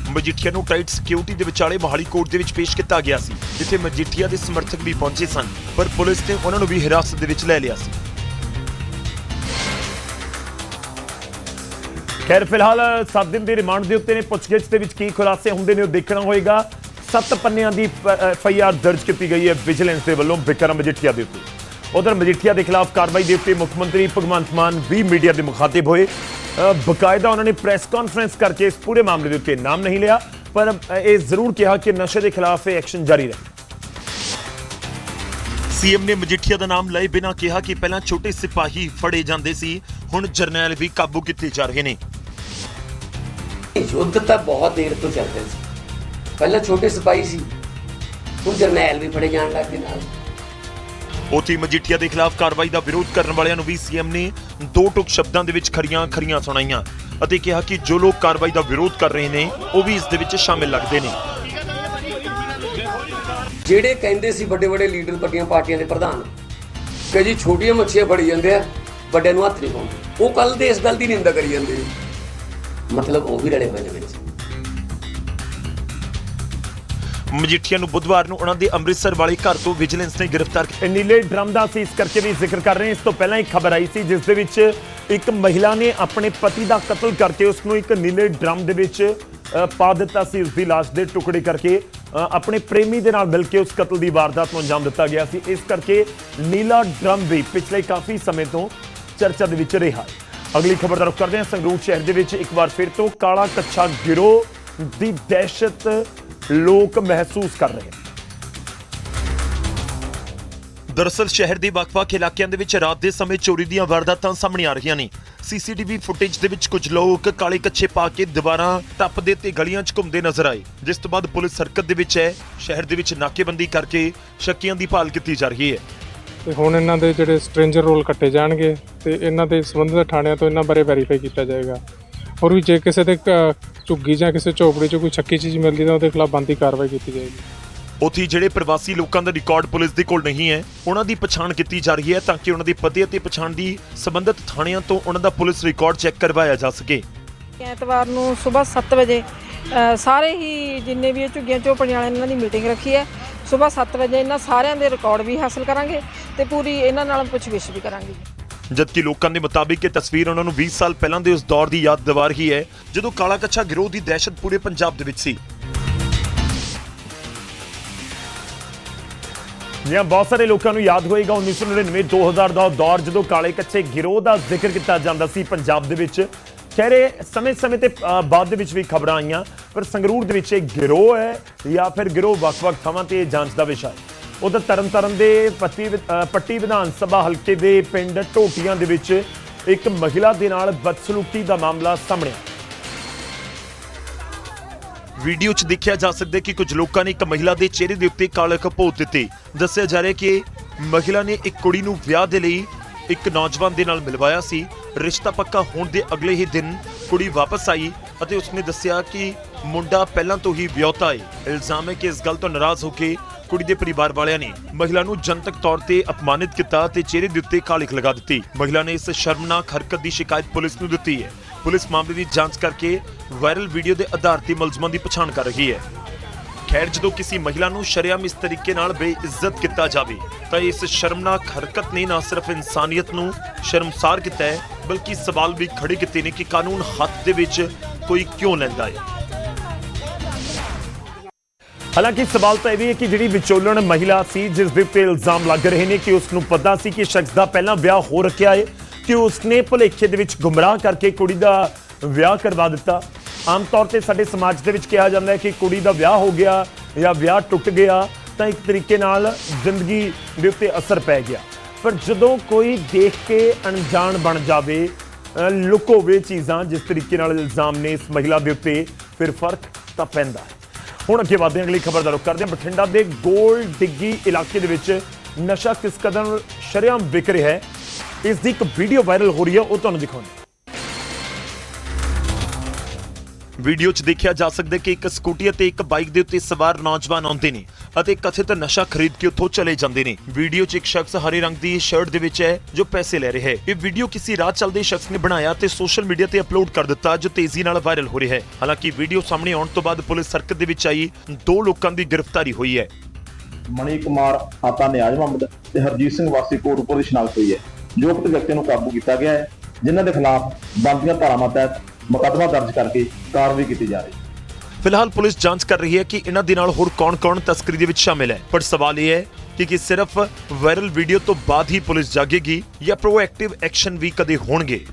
ਮਜੀਠੀਆ ਨੂੰ ਟਾਈਟ ਸਿਕਿਉਰਿਟੀ ਦੇ ਵਿਚਾਲੇ ਮੋਹਾਲੀ ਕੋਰਟ ਦੇ ਵਿੱਚ ਪੇਸ਼ ਕੀਤਾ ਗਿਆ ਸੀ ਜਿੱਥੇ ਮਜੀਠੀਆ ਦੇ ਸਮਰਥਕ ਵੀ ਪਹੁੰਚੇ ਸਨ ਪਰ ਪੁਲਿਸ ਨੇ ਉਹਨਾਂ ਨੂੰ ਵੀ ਹਿਰਾਸਤ ਦੇ ਵਿੱਚ ਲੈ ਲਿਆ ਸੀ। ਖੈਰ ਫਿਲਹਾਲ 7 ਦਿਨ ਦੀ ਰਿਮਾਂਡ ਦੇ ਉੱਤੇ ਨੇ ਪੁੱਛਗਿੱਛ ਦੇ ਵਿੱਚ ਕੀ ਖੁਲਾਸੇ ਹੁੰਦੇ ਨੇ ਉਹ ਦੇਖਣਾ ਹੋਏਗਾ। ਸੱਤ ਪੰਨਿਆਂ ਦੀ ਐਫ ਆਈ ਆਰ ਦਰਜ ਕੀਤੀ ਗਈ ਹੈ ਵਿਜੀਲੈਂਸ ਦੇ ਵੱਲੋਂ ਬਿਕਰਮ ਮਜੀਠੀਆ ਦੇ ਉੱਤੇ। ਉਧਰ ਮਜੀਠੀਆ ਦੇ ਖਿਲਾਫ ਕਾਰਵਾਈ ਦੇ ਉੱਤੇ ਮੁੱਖ ਮੰਤਰੀ ਭਗਵੰਤ ਮਾਨ ਵੀ ਮੀਡੀਆ ਦੇ ਮੁਖਾਤਿਬ ਹੋਏ। ਬਕਾਇਦਾ ਉਹਨਾਂ ਨੇ ਪ੍ਰੈਸ ਕਾਨਫਰੰਸ ਕਰਕੇ ਇਸ ਪੂਰੇ ਮਾਮਲੇ ਦੇ ਉੱਤੇ ਨਾਮ ਨਹੀਂ ਲਿਆ ਪਰ ਇਹ ਜ਼ਰੂਰ ਕਿਹਾ ਕਿ ਨਸ਼ੇ ਦੇ ਖਿਲਾਫ ਇਹ ਐਕਸ਼ਨ ਜਾਰੀ ਰਹੇ। ਸੀਐਮ ਨੇ ਮਜੀਠੀਆ ਦਾ ਨਾਮ ਲਏ ਬਿਨਾਂ ਕਿਹਾ ਕਿ ਪਹਿਲਾਂ ਛੋਟੇ ਸਿਪਾਹੀ ਫੜੇ ਜਾਂਦੇ ਸੀ ਹੁਣ ਜਰਨੈਲ ਵੀ ਕਾਬੂ ਕੀਤੇ ਜਾ ਰਹੇ ਨੇ। ਯੁੱਧ ਤਾਂ ਬਹੁਤ ਦੇਰ ਤੋਂ ਚੱਲਦੇ ਸੀ। ਪਹਿਲਾਂ ਛੋਟੇ ਸਿਪਾਹੀ ਸੀ। ਹੁਣ ਜਰਨੈਲ ਵੀ ਫੜੇ ਜਾਣ ਲੱਗ ਨਾਲ। ਉਥੇ ਮਜੀਠੀਆ ਦੇ ਖਿਲਾਫ ਕਾਰਵਾਈ ਦਾ ਵਿਰੋਧ ਕਰਨ ਵਾਲਿਆਂ ਨੂੰ ਵੀ ਸੀਐਮ ਨੇ ਦੋ ਟੁਕ ਸ਼ਬਦਾਂ ਦੇ ਵਿੱਚ ਖਰੀਆਂ ਖਰੀਆਂ ਸੁਣਾਈਆਂ ਅਤੇ ਕਿਹਾ ਕਿ ਜੋ ਲੋਕ ਕਾਰਵਾਈ ਦਾ ਵਿਰੋਧ ਕਰ ਰਹੇ ਨੇ ਉਹ ਵੀ ਇਸ ਦੇ ਵਿੱਚ ਸ਼ਾਮਿਲ ਲੱਗਦੇ ਨੇ। ਜਿਹੜੇ ਕਹਿੰਦੇ ਸੀ ਵੱਡੇ ਵੱਡੇ ਲੀਡਰ ਵੱਡੀਆਂ ਪਾਰਟੀਆਂ ਦੇ ਪ੍ਰਧਾਨ ਕਿ ਜੀ ਛੋਟੀਆਂ ਮੱਛੀਆਂ ਫੜੀ ਜਾਂਦੇ ਆ ਵੱਡਿਆਂ ਨੂੰ ਹੱਥ ਨਹੀਂ ਪਾਉਂਦੇ। ਉਹ ਕੱਲ ਦੇ ਇਸ ਗੱਲ ਦੀ ਨਿੰਦਾ ਕਰੀ ਜਾਂਦੇ ਨੇ। ਮਤਲਬ ਉਹ ਵੀ ਰਲੇ ਨੇ। ਮਜੀਠੀਆ ਨੂੰ ਬੁੱਧਵਾਰ ਨੂੰ ਉਹਨਾਂ ਦੇ ਅੰਮ੍ਰਿਤਸਰ ਵਾਲੇ ਘਰ ਤੋਂ ਵਿਜੀਲੈਂਸ ਨੇ ਗ੍ਰਿਫਤਾਰ ਕੀਤਾ। ਨੀਲੇ ਡਰਮ ਦਾ ਅਸੀਂ ਇਸ ਕਰਕੇ ਵੀ ਜ਼ਿਕਰ ਕਰ ਰਹੇ ਇਸ ਤੋਂ ਪਹਿਲਾਂ ਇੱਕ ਖਬਰ ਆਈ ਸੀ, ਜਿਸ ਦੇ ਵਿੱਚ ਇੱਕ ਮਹਿਲਾ ਨੇ ਆਪਣੇ ਪਤੀ ਦਾ ਕਤਲ ਕਰਕੇ ਉਸ ਨੂੰ ਇੱਕ ਨੀਲੇ ਡਰਮ ਦੇ ਵਿੱਚ ਪਾ ਦਿੱਤਾ ਸੀ। ਉਸ ਦੀ ਲਾਸ਼ ਦੇ ਟੁਕੜੇ ਕਰਕੇ ਆਪਣੇ ਪ੍ਰੇਮੀ ਦੇ ਨਾਲ ਮਿਲ ਕੇ ਉਸ ਕਤਲ ਦੀ ਵਾਰਦਾਤ ਨੂੰ ਅੰਜਾਮ ਦਿੱਤਾ ਗਿਆ ਸੀ। ਇਸ ਕਰਕੇ ਨੀਲਾ ਡਰਮ ਵੀ ਪਿਛਲੇ ਕਾਫੀ ਸਮੇਂ ਤੋਂ ਚਰਚਾ ਦੇ ਵਿੱਚ ਰਿਹਾ ਹੈ। ਅਗਲੀ ਖਬਰ ਦਾ ਰੁਖ ਕਰਦੇ ਹਾਂ। ਸੰਗਰੂਰ ਸ਼ਹਿਰ ਦੇ ਵਿੱਚ ਇੱਕ ਵਾਰ ਫਿਰ ਤੋਂ ਕਾਲਾ ਕੱਛਾ ਗਿਰੋਹ ਦੀ ਦਹਿਸ਼ਤ ਲੋਕ ਮਹਿਸੂਸ ਕਰ ਰਹੇ ਹਨ ਦਰਅਸਲ ਸ਼ਹਿਰ ਦੇ ਵੱਖ-ਵੱਖ ਇਲਾਕਿਆਂ ਦੇ ਵਿੱਚ ਰਾਤ ਦੇ ਸਮੇਂ ਚੋਰੀ ਦੀਆਂ ਵਾਰਦਾਤਾਂ ਸਾਹਮਣੇ ਆ ਰਹੀਆਂ ਨੇ। ਸੀਸੀਟੀਵੀ ਫੁਟੇਜ ਦੇ ਵਿੱਚ ਕੁਝ ਲੋਕ ਕਾਲੇ ਕੱਛੇ ਪਾ ਕੇ ਦੁਬਾਰਾ ਟੱਪਦੇ ਤੇ ਗਲੀਆਂ 'ਚ ਘੁੰਮਦੇ ਨਜ਼ਰ ਆਏ। ਜਿਸ ਤੋਂ ਬਾਅਦ ਪੁਲਿਸ ਹਰਕਤ ਦੇ ਵਿੱਚ ਹੈ। ਸ਼ਹਿਰ ਦੇ ਵਿੱਚ ਨਾਕੇਬੰਦੀ ਕਰਕੇ ਸ਼ੱਕੀਆਂ ਦੀ ਭਾਲ ਕੀਤੀ ਜਾ ਰਹੀ ਹੈ। ਤੇ ਹੁਣ ਇਹਨਾਂ ਦੇ ਜਿਹੜੇ ਸਟ੍ਰੇਂਜਰ ਰੋਲ ਕੱਟੇ ਜਾਣਗੇ ਤੇ ਇਹਨਾਂ ਦੇ ਸੰਬੰਧਿਤ ਥਾਣਿਆਂ ਤੋਂ ਇਹਨਾਂ ਬਾਰੇ ਵੈਰੀਫਾਈ ਕੀਤਾ ਜਾਏਗਾ। ਔਰ ਵੀ ਜੇ ਕਿਸੇ ਦੇ ਘ- ਝੁੱਗੀ ਜਾਂ ਕਿਸੇ ਝੋਪੜੀ 'ਚ ਕੋਈ ਸ਼ੱਕੀ ਚੀਜ਼ ਮਿਲਦੀ ਤਾਂ ਉਹਦੇ ਖਿਲਾਫ ਬੰਦੀ ਕਾਰਵਾਈ ਕੀਤੀ ਜਾਏਗੀ। ਉਥੇ ਜਿਹੜੇ ਪ੍ਰਵਾਸੀ ਲੋਕਾਂ ਦਾ ਰਿਕਾਰਡ ਪੁਲਿਸ ਦੇ ਕੋਲ ਨਹੀਂ ਹੈ ਉਹਨਾਂ ਦੀ ਪਛਾਣ ਕੀਤੀ ਜਾ ਰਹੀ ਹੈ ਤਾਂ ਕਿ ਉਹਨਾਂ ਦੇ ਪਤੇ ਅਤੇ ਪਛਾਣ ਦੀ ਸੰਬੰਧਿਤ ਥਾਣਿਆਂ ਤੋਂ ਉਹਨਾਂ ਦਾ ਪੁਲਿਸ ਰਿਕਾਰਡ ਚੈੱਕ ਕਰਵਾਇਆ ਜਾ ਸਕੇ। ਐਤਵਾਰ ਨੂੰ ਸਵੇਰ 7 ਵਜੇ ਅ, ਸਾਰੇ ਹੀ ਜਿੰਨੇ ਵੀ ਇਹ ਝੁੱਗੀਆਂ ਝੋਪੜੀਆਂ ਵਾਲੇ ਇਹਨਾਂ ਦੀ ਮੀਟਿੰਗ ਰੱਖੀ ਹੈ ਸਵੇਰ 7 ਵਜੇ ਇਹਨਾਂ ਸਾਰਿਆਂ ਦੇ ਰਿਕਾਰਡ ਵੀ ਹਾਸਲ ਕਰਾਂਗੇ ਤੇ ਪੂਰੀ ਇਹਨਾਂ ਨਾਲ ਪੁੱਛਗਿੱਛ ਵੀ ਕਰਾਂਗੇ। ਜਦਕਿ ਲੋਕਾਂ ਦੇ ਮੁਤਾਬਿਕ ਇਹ ਤਸਵੀਰ ਉਹਨਾਂ ਨੂੰ 20 ਸਾਲ ਪਹਿਲਾਂ ਦੇ ਉਸ ਦੌਰ ਦੀ ਯਾਦ ਦਿਵਾ ਰਹੀ ਹੈ, ਜਦੋਂ ਕਾਲਾ ਕੱਛਾ ਗਿਰੋਹ ਦੀ ਦਹਿਸ਼ਤ ਪੂਰੇ ਪੰਜਾਬ ਦੇ ਵਿੱਚ ਸੀ। ਜਿਵੇਂ ਬਹੁਤ ਸਾਰੇ ਲੋਕਾਂ ਨੂੰ ਯਾਦ ਹੋਏਗਾ 1999 2000 ਦਾ ਉਹ ਦੌਰ ਜਦੋਂ ਕਾਲੇ ਕੱਚੇ ਗਿਰੋਹ ਦਾ ਜ਼ਿਕਰ ਕੀਤਾ ਜਾਂਦਾ ਸੀ ਪੰਜਾਬ ਦੇ ਵਿੱਚ। ਖੈਰੇ ਸਮੇਂ-ਸਮੇਂ ਤੇ ਬਾਅਦ ਦੇ ਵਿੱਚ ਵੀ ਖਬਰਾਂ ਆਈਆਂ, ਪਰ ਸੰਗਰੂਰ ਦੇ ਵਿੱਚ ਇਹ ਗਿਰੋਹ ਹੈ ਜਾਂ ਫਿਰ ਗਿਰੋਹ ਵੱਖ-ਵੱਖ ਥਾਵਾਂ ਤੇ ਇਹ ਜਾਂਚ ਦਾ ਵਿਸ਼ਾ ਹੈ। ਉਧਰ ਤਰਨਤਾਰਨ ਦੇ ਪੱਤੀ ਪੱਟੀ ਵਿਧਾਨ ਸਭਾ ਹਲਕੇ ਦੇ ਪਿੰਡ ਢੋਟੀਆਂ ਦੇ ਵਿੱਚ ਇੱਕ ਮਹਿਲਾ ਦੇ ਨਾਲ ਬਦਸਲੂਕੀ ਦਾ ਮਾਮਲਾ ਸਾਹਮਣੇ ਵੀਡੀਓ 'ਚ ਦੇਖਿਆ ਜਾ ਸਕਦਾ ਕਿ ਕੁਝ ਲੋਕਾਂ ਨੇ ਇੱਕ ਮਹਿਲਾ ਦੇ ਚਿਹਰੇ ਦੇ ਉੱਤੇ ਕਾਲਕ ਭੋਤ ਦਿੱਤੇ। ਦੱਸਿਆ ਜਾ ਰਿਹਾ ਕਿ ਮਹਿਲਾ ਨੇ ਇੱਕ ਕੁੜੀ ਨੂੰ ਵਿਆਹ ਦੇ ਲਈ ਇੱਕ ਨੌਜਵਾਨ ਦੇ ਨਾਲ ਮਿਲਵਾਇਆ ਸੀ। ਰਿਸ਼ਤਾ ਪੱਕਾ ਹੋਣ ਦੇ ਅਗਲੇ ਹੀ ਦਿਨ ਕੁੜੀ ਵਾਪਸ ਆਈ ਅਤੇ ਉਸਨੇ ਦੱਸਿਆ ਕਿ ਮੁੰਡਾ ਪਹਿਲਾਂ ਤੋਂ ਹੀ ਵਿਆਹੁਤਾ ਹੈ। ਇਲਜ਼ਾਮ ਹੈ ਕਿ ਇਸ ਗੱਲ ਤੋਂ ਨਾਰਾਜ਼ ਹੋ ਕੇ ਕੁੜੀ ਦੇ ਪਰਿਵਾਰ ਵਾਲਿਆਂ ਨੇ ਮਹਿਲਾ ਨੂੰ ਜਨਤਕ ਤੌਰ ਤੇ ਅਪਮਾਨਿਤ ਕੀਤਾ ਤੇ ਚਿਹਰੇ ਦੇ ਉੱਤੇ ਕਾਲਿਕ ਲਗਾ ਦਿੱਤੀ। ਮਹਿਲਾ ਨੇ ਇਸ ਸ਼ਰਮਨਾਕ ਹਰਕਤ ਦੀ ਸ਼ਿਕਾਇਤ ਪੁਲਿਸ ਨੂੰ ਦਿੱਤੀ ਹੈ। ਪੁਲਿਸ ਮਾਮਲੇ ਦੀ ਜਾਂਚ ਕਰਕੇ ਵਾਇਰਲ ਵੀਡੀਓ ਦੇ ਆਧਾਰ ਤੇ ਮੁਲਜ਼ਮਾਂ ਦੀ ਪਛਾਣ ਕਰ ਰਹੀ ਹੈ। ਖੈਰ, ਜਦੋਂ ਕਿਸੇ ਮਹਿਲਾ ਨੂੰ ਸ਼ਰੇਆਮ ਇਸ ਤਰੀਕੇ ਨਾਲ ਬੇਇੱਜ਼ਤ ਕੀਤਾ ਜਾਵੇ, ਤਾਂ ਇਸ ਸ਼ਰਮਨਾਕ ਹਰਕਤ ਨੇ ਨਾ ਸਿਰਫ ਇਨਸਾਨੀਅਤ ਨੂੰ ਸ਼ਰਮਸਾਰ ਕੀਤਾ ਹੈ, ਬਲਕਿ ਸਵਾਲ ਵੀ ਖੜੇ ਕੀਤੇ ਨੇ ਕਿ ਕਾਨੂੰਨ ਹੱਥ ਦੇ ਵਿੱਚ ਕੋਈ ਕਿਉਂ ਲੈਂਦਾ ਹੈ। ਹਾਲਾਂਕਿ ਸਵਾਲ ਤਾਂ ਇਹ ਵੀ ਹੈ ਕਿ ਜਿਹੜੀ ਵਿਚੋਲਣ ਮਹਿਲਾ ਸੀ ਜਿਸ ਦੇ ਉੱਤੇ ਇਲਜ਼ਾਮ ਲੱਗ ਰਹੇ ਨੇ ਕਿ ਉਸ ਨੂੰ ਪਤਾ ਸੀ ਕਿ ਸ਼ਖਸ ਦਾ ਪਹਿਲਾਂ ਵਿਆਹ ਹੋ ਰੱਖਿਆ ਹੈ ਕਿ ਉਸਨੇ ਭੁਲੇਖੇ ਦੇ ਵਿੱਚ ਗੁੰਮਰਾਹ ਕਰਕੇ ਕੁੜੀ ਦਾ ਵਿਆਹ ਕਰਵਾ ਦਿੱਤਾ। ਆਮ ਤੌਰ ਤੇ ਸਾਡੇ ਸਮਾਜ ਦੇ ਵਿੱਚ ਕਿਹਾ ਜਾਂਦਾ ਹੈ ਕਿ ਕੁੜੀ ਦਾ ਵਿਆਹ ਹੋ ਗਿਆ ਜਾਂ ਵਿਆਹ ਟੁੱਟ ਗਿਆ ਤਾਂ ਇੱਕ ਤਰੀਕੇ ਨਾਲ ਜ਼ਿੰਦਗੀ ਦੇ ਉੱਤੇ ਅਸਰ ਪੈ ਗਿਆ। ਪਰ ਜਦੋਂ ਕੋਈ ਦੇਖ ਕੇ ਅਣਜਾਣ ਬਣ ਜਾਵੇ ਅ, ਲੁਕੋਵੇ ਚੀਜ਼ਾਂ ਜਿਸ ਤਰੀਕੇ ਨਾਲ ਇਲਜ਼ਾਮ ਨੇ ਇਸ ਮਹਿਲਾ ਦੇ ਉੱਤੇ ਫਿਰ ਫ਼ਰਕ ਤਾਂ ਪੈਂਦਾ ਹੈ। ਹੁਣ ਅੱਗੇ ਵਧਦੇ ਹਾਂ, ਅਗਲੀ ਖਬਰ ਦਾ ਰੁਖ ਕਰਦੇ ਹਾਂ। ਬਠਿੰਡਾ ਦੇ ਗੋਲ ਡਿੱਗੀ ਇਲਾਕੇ ਦੇ ਵਿੱਚ ਨਸ਼ਾ ਕਿਸ ਕਦਰ ਸ਼ਰੇਆਮ ਵਿਕ ਰਿਹਾ ਹੈ ਇਸ ਦੀ ਇੱਕ ਵੀਡੀਓ ਵਾਇਰਲ ਹੋ ਰਹੀ ਹੈ, ਉਹ ਤੁਹਾਨੂੰ ਦਿਖਾਉਂਦੇ ਵੀਡੀਓ 'ਚ ਦੇਖਿਆ ਜਾ ਸਕਦਾ ਕਿ ਇੱਕ ਸਕੂਟੀ ਅਤੇ ਇੱਕ ਬਾਈਕ ਦੇ ਉੱਤੇ ਸਵਾਰ ਨੌਜਵਾਨ ਆਉਂਦੇ ਨੇ। ਅਤੇ ਕਥਿਤ ਨਸ਼ਾ ਖਰੀਦ ਕੇ ਉੱਥੋਂ ਚਲੇ ਜਾਂਦੇ ਨੇ। ਵੀਡੀਓ 'ਚ ਇੱਕ ਸ਼ਖਸ ਹਰੇ ਰੰਗ ਦੀ ਸ਼ਰਟ ਦੇ ਵਿੱਚ ਹੈ, ਜੋ ਪੈਸੇ ਲੈ ਰਿਹਾ ਹੈ। ਇਹ ਵੀਡੀਓ ਕਿਸੇ ਰਾਹ ਚੱਲਦੇ ਸ਼ਖਸ ਨੇ ਬਣਾਇਆ ਤੇ ਸੋਸ਼ਲ ਮੀਡੀਆ ਤੇ ਅਪਲੋਡ ਕਰ ਦਿੱਤਾ, ਜੋ ਤੇਜ਼ੀ ਨਾਲ ਵਾਇਰਲ ਹੋ ਰਿਹਾ ਹੈ। ਹਾਲਾਂਕਿ ਵੀਡੀਓ ਸਾਹਮਣੇ ਆਉਣ ਤੋਂ ਬਾਅਦ ਪੁਲਿਸ ਹਰਕਤ ਦੇ ਵਿੱਚ ਆਈ, ਦੋ ਲੋਕਾਂ ਦੀ ਗ੍ਰਿਫਤਾਰੀ ਹੋਈ ਹੈ। ਮਣੀ ਕੁਮਾਰ ਆਤਾ ਨਿਆਜ਼ ਮੁਹੰਮਦ ਤੇ ਹਰਜੀਤ ਸਿੰਘ ਵਾਸੀ ਕੋਟਪੁਰ ਦੀ ਸ਼ਨਾਖਤ ਹੋਈ ਹੈ, ਜੋ ਉਕਤ ਵਿਅਕਤੀ ਨੂੰ ਕਾਬੂ ਕੀਤਾ ਗਿਆ ਹੈ, ਜਿਨ੍ਹਾਂ ਦੇ ਖਿਲਾਫ ਬਣਦੀਆਂ ਧਾਰਾਵਾਂ ਤਹਿਤ ਮੁਕੱਦਮਾ ਦਰਜ ਕਰਕੇ ਕਾਰਵਾਈ ਕੀਤੀ ਜਾ ਰਹੀ ਹੈ। ਫਿਲਹਾਲ ਪੁਲਿਸ ਜਾਂਚ ਕਰ ਰਹੀ ਹੈ ਕਿ ਇਹਨਾਂ ਦੇ ਨਾਲ ਹੋਰ ਕੌਣ-ਕੌਣ ਤਸਕਰੀ ਦੇ ਵਿੱਚ ਸ਼ਾਮਿਲ ਹੈ। ਪਰ ਸਵਾਲ ਇਹ ਹੈ ਕਿ ਕੀ ਸਿਰਫ ਵਾਇਰਲ ਵੀਡੀਓ ਤੋਂ ਬਾਅਦ ਹੀ ਪੁਲਿਸ ਜਾਗੇਗੀ ਜਾਂ ਪ੍ਰੋਐਕਟਿਵ ਐਕਸ਼ਨ ਵੀ ਕਦੇ ਹੋਣਗੇ?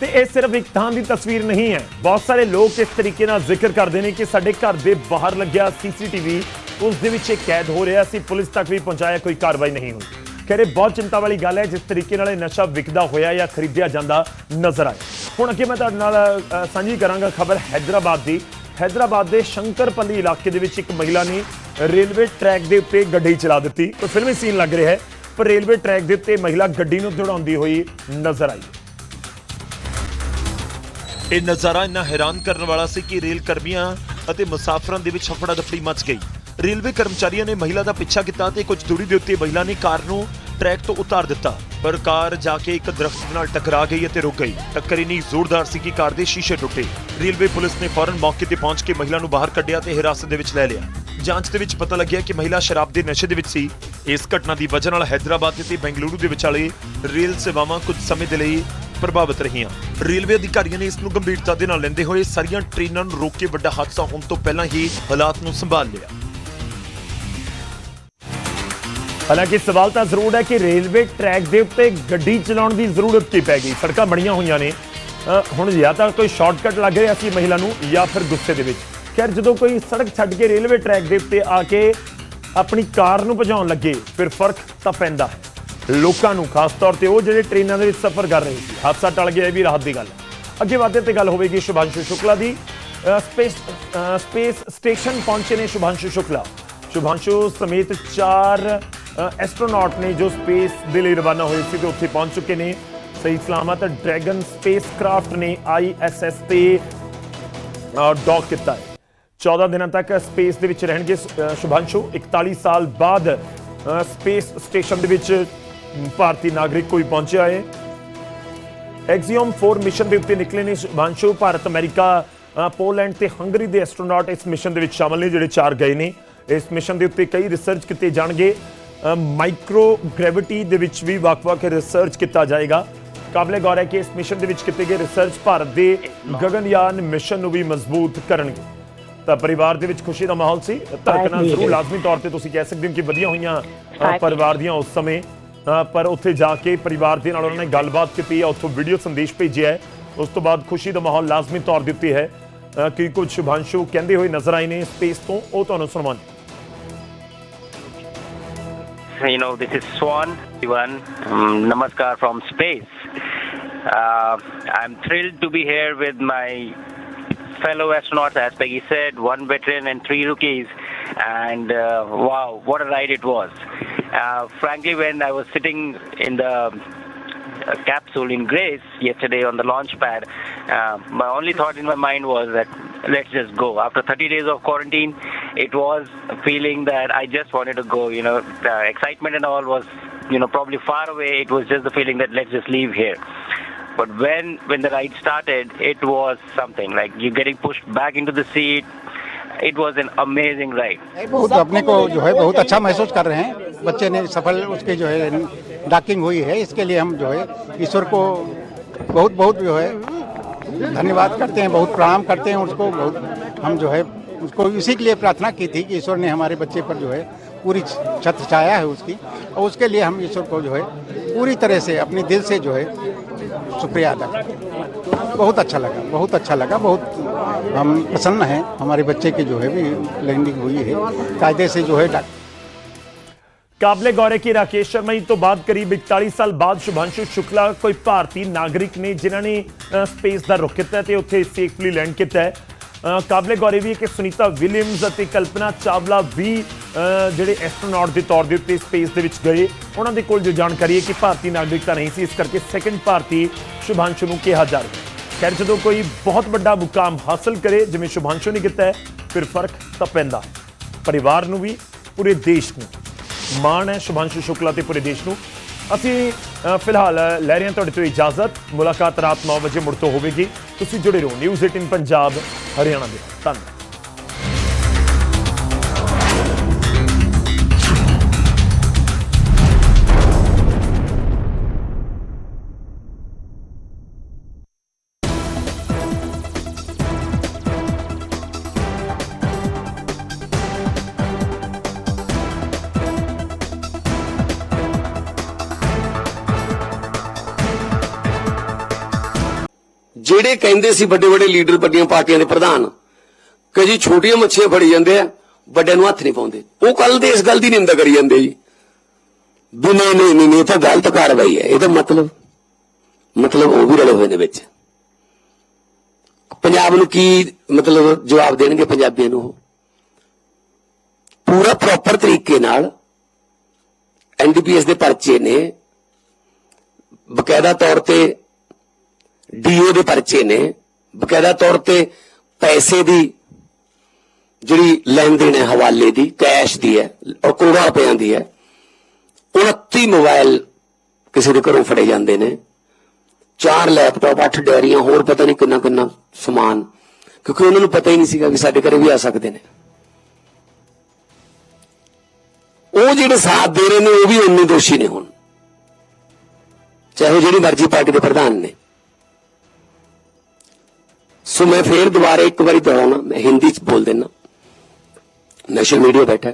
ਤੇ ਇਹ ਸਿਰਫ ਇੱਕ ਥਾਂ ਦੀ ਤਸਵੀਰ ਨਹੀਂ ਹੈ। ਬਹੁਤ ਸਾਰੇ ਲੋਕ ਇਸ ਤਰੀਕੇ ਨਾਲ ਜ਼ਿਕਰ ਕਰਦੇ ਨੇ ਕਿ ਸਾਡੇ ਘਰ ਦੇ ਬਾਹਰ ਲੱਗਿਆ ਸੀਸੀਟੀਵੀ, ਉਸ ਦੇ ਵਿੱਚ ਇਹ ਕੈਦ ਹੋ ਰਿਹਾ ਸੀ, ਪੁਲਿਸ ਤੱਕ ਵੀ ਪਹੁੰਚਾਇਆ ਕੋਈ ਕਾਰਵਾਈ ਨਹੀਂ ਹੋਈ ਖੈਰ ਇਹ ਬਹੁਤ ਚਿੰਤਾ ਵਾਲੀ ਗੱਲ ਹੈ, ਜਿਸ ਤਰੀਕੇ ਨਾਲ ਇਹ ਨਸ਼ਾ ਵਿਕਦਾ ਹੋਇਆ ਜਾਂ ਖਰੀਦਿਆ ਜਾਂਦਾ ਨਜ਼ਰ ਆਇਆ। ਹੁਣ ਅੱਗੇ ਮੈਂ ਤੁਹਾਡੇ ਨਾਲ ਸਾਂਝੀ ਕਰਾਂਗਾ ਖਬਰ ਹੈਦਰਾਬਾਦ ਦੀ। ਹੈਦਰਾਬਾਦ ਦੇ ਸ਼ੰਕਰਪੱਲੀ ਇਲਾਕੇ ਦੇ ਵਿੱਚ ਇੱਕ ਮਹਿਲਾ ਨੇ ਰੇਲਵੇ ਟਰੈਕ ਦੇ ਉੱਤੇ ਗੱਡੀ ਚਲਾ ਦਿੱਤੀ। ਕੋਈ ਫਿਲਮੀ ਸੀਨ ਲੱਗ ਰਿਹਾ ਹੈ, ਪਰ ਰੇਲਵੇ ਟਰੈਕ ਦੇ ਉੱਤੇ ਮਹਿਲਾ ਗੱਡੀ ਨੂੰ ਦੌੜਾਉਂਦੀ ਹੋਈ ਨਜ਼ਰ ਆਈ। ਇਹ ਨਜ਼ਾਰਾ ਇੰਨਾ ਹੈਰਾਨ ਕਰਨ ਵਾਲਾ ਸੀ ਕਿ ਰੇਲ ਕਰਮੀਆਂ ਅਤੇ ਮੁਸਾਫਰਾਂ ਦੇ ਵਿੱਚ ਹਫੜਾ ਦਫੜੀ ਮਚ ਗਈ। ਰੇਲਵੇ ਕਰਮਚਾਰੀਆਂ ਨੇ ਮਹਿਲਾ ਦਾ ਪਿੱਛਾ ਕੀਤਾ ਤੇ ਕੁਝ ਦੂਰੀ ਦੇ ਉੱਤੇ ਮਹਿਲਾ ਨੇ ਕਾਰ ਨੂੰ ਟਰੈਕ ਤੋਂ ਉਤਾਰ ਦਿੱਤਾ। ਪਰ ਕਾਰ ਜਾ ਕੇ ਇੱਕ ਦਰਖਤ ਨਾਲ ਟਕਰਾ ਗਈ ਅਤੇ ਰੁਕ ਗਈ। ਟੱਕਰ ਇੰਨੀ ਜ਼ੋਰਦਾਰ ਸੀ ਕਿ ਕਾਰ ਦੇ ਸ਼ੀਸ਼ੇ ਟੁੱਟੇ। ਰੇਲਵੇ ਪੁਲਿਸ ਨੇ ਫੌਰਨ ਮੌਕੇ ਤੇ ਪਹੁੰਚ ਕੇ ਮਹਿਲਾ ਨੂੰ ਬਾਹਰ ਕੱਢਿਆ ਤੇ ਹਿਰਾਸਤ ਦੇ ਵਿੱਚ ਲੈ ਲਿਆ। ਜਾਂਚ ਦੇ ਵਿੱਚ ਪਤਾ ਲੱਗਿਆ ਕਿ ਮਹਿਲਾ ਸ਼ਰਾਬ ਦੇ ਨਸ਼ੇ ਦੇ ਵਿੱਚ ਸੀ। ਇਸ ਘਟਨਾ ਦੀ ਵਜ੍ਹਾ ਨਾਲ ਹੈਦਰਾਬਾਦ ਤੇ ਬੈਂਗਲੁਰੂ ਦੇ ਵਿਚਾਲੇ ਰੇਲ ਸੇਵਾਵਾਂ ਕੁਝ ਸਮੇਂ ਦੇ ਲਈ ਪ੍ਰਭਾਵਿਤ ਰਹੀਆਂ। ਰੇਲਵੇ ਅਧਿਕਾਰੀਆਂ ਨੇ ਇਸ ਨੂੰ ਗੰਭੀਰਤਾ ਦੇ ਨਾਲ ਲੈਂਦੇ ਹੋਏ ਸਾਰੀਆਂ ਟ੍ਰੇਨਾਂ ਨੂੰ ਰੋਕ ਕੇ ਵੱਡਾ ਹਾਦਸਾ ਹੋਣ ਤੋਂ ਪਹਿਲਾਂ ਹੀ ਹਾਲਾਤ ਨੂੰ ਸੰਭਾਲ ਲਿਆ। ਹਾਲਾਂਕਿ ਸਵਾਲ ਤਾਂ ਜ਼ਰੂਰ ਹੈ ਕਿ ਰੇਲਵੇ ਟਰੈਕ ਦੇ ਉੱਤੇ ਗੱਡੀ ਚਲਾਉਣ ਦੀ ਜ਼ਰੂਰਤ ਕੀ ਪੈ ਗਈ? ਸੜਕਾਂ ਬਣੀਆਂ ਹੋਈਆਂ ਨੇ। ਹੁਣ ਜਾਂ ਤਾਂ ਕੋਈ ਸ਼ਾਰਟਕਟ ਲੱਗ ਰਿਹਾ ਸੀ ਮਹਿਲਾ ਨੂੰ ਜਾਂ ਫਿਰ ਗੁੱਸੇ ਦੇ ਵਿੱਚ। ਖੈਰ, ਜਦੋਂ ਕੋਈ ਸੜਕ ਛੱਡ ਕੇ ਰੇਲਵੇ ਟਰੈਕ ਦੇ ਉੱਤੇ ਆ ਕੇ ਆਪਣੀ ਕਾਰ ਨੂੰ ਭਜਾਉਣ ਲੱਗੇ, ਫਿਰ ਫ਼ਰਕ ਤਾਂ ਪੈਂਦਾ। ਲੋਕਾਂ ਨੂੰ, ਖਾਸ ਤੌਰ ਤੇ ਉਹ ਜਿਹੜੇ ਟ੍ਰੇਨਾਂ ਦੇ ਵਿੱਚ ਸਫ਼ਰ ਕਰ ਰਹੇ ਸੀ। ਹਾਦਸਾ ਟਲ ਗਿਆ ਇਹ ਵੀ ਰਾਹਤ ਦੀ ਗੱਲ ਅੱਗੇ ਵਾਧੇ ਤੇ ਗੱਲ ਹੋਵੇਗੀ ਸ਼ੁਭਾਂਸ਼ੂ ਸ਼ੁਕਲਾ ਦੀ। ਸਪੇਸ ਸਪੇਸ ਸਟੇਸ਼ਨ ਪਹੁੰਚੇ ਨੇ ਸ਼ੁਭਾਂਸ਼ੂ ਸ਼ੁਕਲਾ। ਸ਼ੁਭਾਂਸ਼ੂ ਸਮੇਤ ਚਾਰ ਐਸਟਰੋਨੌਟ ਨੇ ਜੋ ਸਪੇਸ ਦੇ ਲਈ ਰਵਾਨਾ ਹੋਏ ਸੀ ਤੇ ਉੱਥੇ ਪਹੁੰਚ ਚੁੱਕੇ ਨੇ। ਸਹੀ ਸਲਾਮਤ ਡਰੈਗਨ ਸਪੇਸ ਕਰਾਫਟ ਨੇ ਆਈਐਸਐਸ ਤੇ ਡੌਕ ਕੀਤਾ ਹੈ। 14 ਦਿਨਾਂ ਤੱਕ ਸਪੇਸ ਦੇ ਵਿੱਚ ਰਹਿਣਗੇ ਸ਼ੁਭਾਂਸ਼ੂ। 41 ਸਾਲ ਬਾਅਦ ਸਪੇਸ ਸਟੇਸ਼ਨ ਦੇ ਵਿੱਚ ਭਾਰਤੀ ਨਾਗਰਿਕ ਕੋਈ ਪਹੁੰਚਿਆ ਹੈ। ਐਕਸੀਓਮ 4 ਮਿਸ਼ਨ ਦੇ ਉੱਤੇ ਨਿਕਲੇ ਨੇ ਸ਼ੁਭਾਂਸ਼ੂ। ਭਾਰਤ, ਅਮਰੀਕਾ ਪੋਲੈਂਡ ਤੇ ਹੰਗਰੀ ਦੇ ਐਸਟਰੋਨੌਟ ਇਸ ਮਿਸ਼ਨ ਦੇ ਵਿੱਚ ਸ਼ਾਮਲ ਨੇ, ਜਿਹੜੇ ਚਾਰ ਗਏ ਨੇ। ਇਸ ਮਿਸ਼ਨ ਦੇ ਉੱਤੇ ਕਈ ਰਿਸਰਚ ਕੀਤੇ ਜਾਣਗੇ। ਮਾਈਕਰੋ ਗ੍ਰੈਵਿਟੀ ਦੇ ਵਿੱਚ ਵੀ ਵੱਖ-ਵੱਖ ਰਿਸਰਚ ਕੀਤਾ ਜਾਏਗਾ। ਕਾਬਲੇ ਗੌਰ ਹੈ ਕਿ ਇਸ ਮਿਸ਼ਨ ਦੇ ਵਿੱਚ ਕੀਤੇ ਗਏ ਰਿਸਰਚ ਭਾਰਤ ਦੇ ਗਗਨਯਾਨ ਮਿਸ਼ਨ ਨੂੰ ਵੀ ਮਜ਼ਬੂਤ ਕਰਨਗੇ। ਤਾਂ ਪਰਿਵਾਰ ਦੇ ਵਿੱਚ ਖੁਸ਼ੀ ਦਾ ਮਾਹੌਲ ਸੀ। ਧੜਕਣਾ ਜ਼ਰੂਰ ਲਾਜ਼ਮੀ ਤੌਰ ਤੇ ਤੁਸੀਂ ਕਹਿ ਸਕਦੇ ਹੋ ਕਿ ਵਧੀਆ ਹੋਈਆਂ ਪਰਿਵਾਰ ਦੀਆਂ ਉਸ ਸਮੇਂ। ਪਰ ਉੱਥੇ ਜਾ ਕੇ ਪਰਿਵਾਰ ਦੇ ਨਾਲ ਉਹਨਾਂ ਨੇ ਗੱਲਬਾਤ ਕੀਤੀ ਹੈ ਉੱਥੋਂ ਵੀਡੀਓ ਸੰਦੇਸ਼ ਭੇਜਿਆ ਹੈ। ਉਸ ਤੋਂ ਬਾਅਦ ਖੁਸ਼ੀ ਦਾ ਮਾਹੌਲ ਲਾਜ਼ਮੀ ਤੌਰ ਦੇ ਉੱਤੇ ਹੈ। ਕਿ ਕੁਝ ਸ਼ੁਭਾਂਸ਼ੂ ਕਹਿੰਦੇ ਹੋਏ ਨਜ਼ਰ ਆਏ ਨੇ। ਸਪੇਸ ਤੋਂ ਉਹ ਤੁਹਾਨੂੰ ਸੁਣਾਉਣ you know, this is Swan, everyone. Um, namaskar from space. Uh, I'm thrilled to be here with my fellow astronauts, as Peggy said, one veteran and three rookies. And uh, wow, what a ride it was. Uh, frankly, when I was sitting in the uh, capsule in Grace yesterday on the launch pad, uh, my only thought in my mind was that let's just go. After 30 days of quarantine, it was a feeling that I just wanted to go. You know, the excitement and all was, you know, probably far away. It was just the feeling that let's just leave here. But when when the ride started, it was something like you getting pushed back into the seat. It was an amazing ride. बहुत अपने को जो है बहुत अच्छा महसूस कर रहे हैं बच्चे ने सफल उसके जो है डॉकिंग हुई है इसके लिए हम जो है ईश्वर को बहुत बहुत जो है धन्यवाद करते हैं, बहुत प्रणाम करते हैं उसको, बहुत हम जो है उसको इसी के लिए प्रार्थना की थी कि ईश्वर ने हमारे बच्चे पर जो है पूरी छत्र छाया है उसकी, और उसके लिए हम ईश्वर को जो है पूरी तरह से अपने दिल से जो है शुक्रिया अदा करते बहुत अच्छा लगा, बहुत अच्छा लगा, बहुत हम प्रसन्न हैं, हमारे बच्चे की जो है भी लैंडिंग हुई है, कायदे से जो है डॉक्टर ਕਾਬਲੇ ਗੌਰ ਹੈ ਕਿ ਰਾਕੇਸ਼ ਸ਼ਰਮਾ ਜੀ ਤੋਂ ਬਾਅਦ ਕਰੀਬ 41 ਸਾਲ ਬਾਅਦ ਸ਼ੁਭਾਂਸ਼ੂ ਸ਼ੁਕਲਾ ਕੋਈ ਭਾਰਤੀ ਨਾਗਰਿਕ ਨੇ, ਜਿਨ੍ਹਾਂ ਨੇ ਸਪੇਸ ਦਾ ਰੁਖ ਕੀਤਾ ਤੇ ਉੱਥੇ ਸੇਫਲੀ ਲੈਂਡ ਕੀਤਾ ਹੈ। ਕਾਬਲੇ ਗੌਰ ਇਹ ਵੀ ਹੈ ਕਿ ਸੁਨੀਤਾ ਵਿਲੀਅਮਸ ਅਤੇ ਕਲਪਨਾ ਚਾਵਲਾ ਵੀ ਜਿਹੜੇ ਐਸਟਰੋਨੌਟ ਦੇ ਤੌਰ ਦੇ ਉੱਤੇ ਸਪੇਸ ਦੇ ਵਿੱਚ ਗਏ। ਉਹਨਾਂ ਦੇ ਕੋਲ ਜੋ ਜਾਣਕਾਰੀ ਹੈ ਕਿ ਭਾਰਤੀ ਨਾਗਰਿਕਤਾ ਨਹੀਂ ਸੀ, ਇਸ ਕਰਕੇ ਸੈਕੰਡ ਭਾਰਤੀ ਸ਼ੁਭਾਂਸ਼ੂ ਨੂੰ ਕਿਹਾ ਜਾ ਰਿਹਾ ਖੈਰ, ਜਦੋਂ ਕੋਈ ਬਹੁਤ ਵੱਡਾ ਮੁਕਾਮ ਹਾਸਲ ਕਰੇ, ਜਿਵੇਂ ਸ਼ੁਭਾਂਸ਼ੂ ਨੇ ਕੀਤਾ ਹੈ, ਫਿਰ ਫ਼ਰਕ ਤਾਂ ਪੈਂਦਾ। ਪਰਿਵਾਰ ਨੂੰ ਵੀ, ਪੂਰੇ ਦੇਸ਼ ਨੂੰ। ਮਾਣ ਹੈ ਸ਼ੁਭਾਂਸ਼ੂ ਸ਼ੁਕਲਾ ਤੇ ਪੂਰੇ ਦੇਸ਼ ਨੂੰ। ਅਸੀਂ ਫਿਲਹਾਲ ਲੈ ਰਹੇ ਹਾਂ ਤੁਹਾਡੇ ਤੋਂ ਇਜਾਜ਼ਤ। ਮੁਲਾਕਾਤ ਰਾਤ 9 ਵਜੇ ਮੁੜ ਤੋਂ ਹੋਵੇਗੀ। ਤੁਸੀਂ ਜੁੜੇ ਰਹੋ ਨਿਊਜ਼ 18 ਪੰਜਾਬ, ਹਰਿਆਣਾ ਦੇ। ਧੰਨਵਾਦ। ਜਿਹੜੇ ਕਹਿੰਦੇ ਸੀ ਵੱਡੇ ਵੱਡੇ ਲੀਡਰ ਵੱਡੀਆਂ ਪਾਰਟੀਆਂ ਦੇ ਪ੍ਰਧਾਨ, ਕਿ ਜੀ ਛੋਟੀਆਂ ਮੱਛੀਆਂ ਫੜੀ ਜਾਂਦੇ ਆ, ਵੱਡਿਆਂ ਨੂੰ ਹੱਥ ਨਹੀਂ ਪਾਉਂਦੇ। ਉਹ ਕੱਲ ਦੇ ਇਸ ਗੱਲ ਦੀ ਨਿੰਦਾ ਕਰੀ ਜਾਂਦੇ ਜੀ। ਵੀ ਨਹੀਂ ਨਹੀਂ ਨਹੀਂ ਇਹ ਤਾਂ ਗਲਤ ਕਾਰਵਾਈ ਹੈ। ਇਹਦਾ ਮਤਲਬ ਮਤਲਬ ਉਹ ਵੀ ਰਲੇ ਹੋਏ ਨੇ ਵਿੱਚ। ਪੰਜਾਬ ਨੂੰ ਕੀ ਮਤਲਬ ਜਵਾਬ ਦੇਣਗੇ ਪੰਜਾਬੀਆਂ ਨੂੰ ਉਹ? ਪੂਰਾ ਪ੍ਰੋਪਰ ਤਰੀਕੇ ਨਾਲ ਐਨਡੀਪੀਐਸ ਦੇ ਪਰਚੇ ਨੇ। ਬਕਾਇਦਾ ਤੌਰ ਤੇ ਡੀਓ ਦੇ ਪਰਚੇ ਨੇ। ਬਕਾਇਦਾ ਤੌਰ ਤੇ ਪੈਸੇ ਦੀ ਜਿਹੜੀ ਲੈਣ ਦੇਣ ਹੈ ਹਵਾਲੇ ਦੀ, ਕੈਸ਼ ਦੀ ਹੈ, ਔਰ ਕਰੋੜਾਂ ਰੁਪਈਆਂ ਦੀ ਹੈ 29 ਮੋਬਾਈਲ ਕਿਸੇ ਦੇ ਘਰੋਂ ਫੜੇ ਜਾਂਦੇ ਨੇ। ਚਾਰ ਲੈਪਟਾਪ, ਅੱਠ ਡੈਰੀਆਂ ਹੋਰ ਪਤਾ ਨਹੀਂ ਕਿੰਨਾ ਕਿੰਨਾ ਸਮਾਨ, ਕਿਉਂਕਿ ਉਹਨਾਂ ਨੂੰ ਪਤਾ ਹੀ ਨਹੀਂ ਸੀਗਾ ਕਿ ਸਾਡੇ ਘਰੇ ਵੀ ਆ ਸਕਦੇ ਨੇ। ਉਹ ਜਿਹੜੇ ਸਾਥ ਦੇ ਰਹੇ ਨੇ, ਉਹ ਵੀ ਉਨੇ ਦੋਸ਼ੀ ਨੇ ਹੁਣ। ਚਾਹੇ ਉਹ ਜਿਹੜੀ ਮਰਜ਼ੀ ਪਾਰਟੀ ਦੇ ਪ੍ਰਧਾਨ ਨੇ। ਸੋ मैं फिर दोबारा एक बार मैं हिंदी बोल देना। नेशनल मीडिया बैठा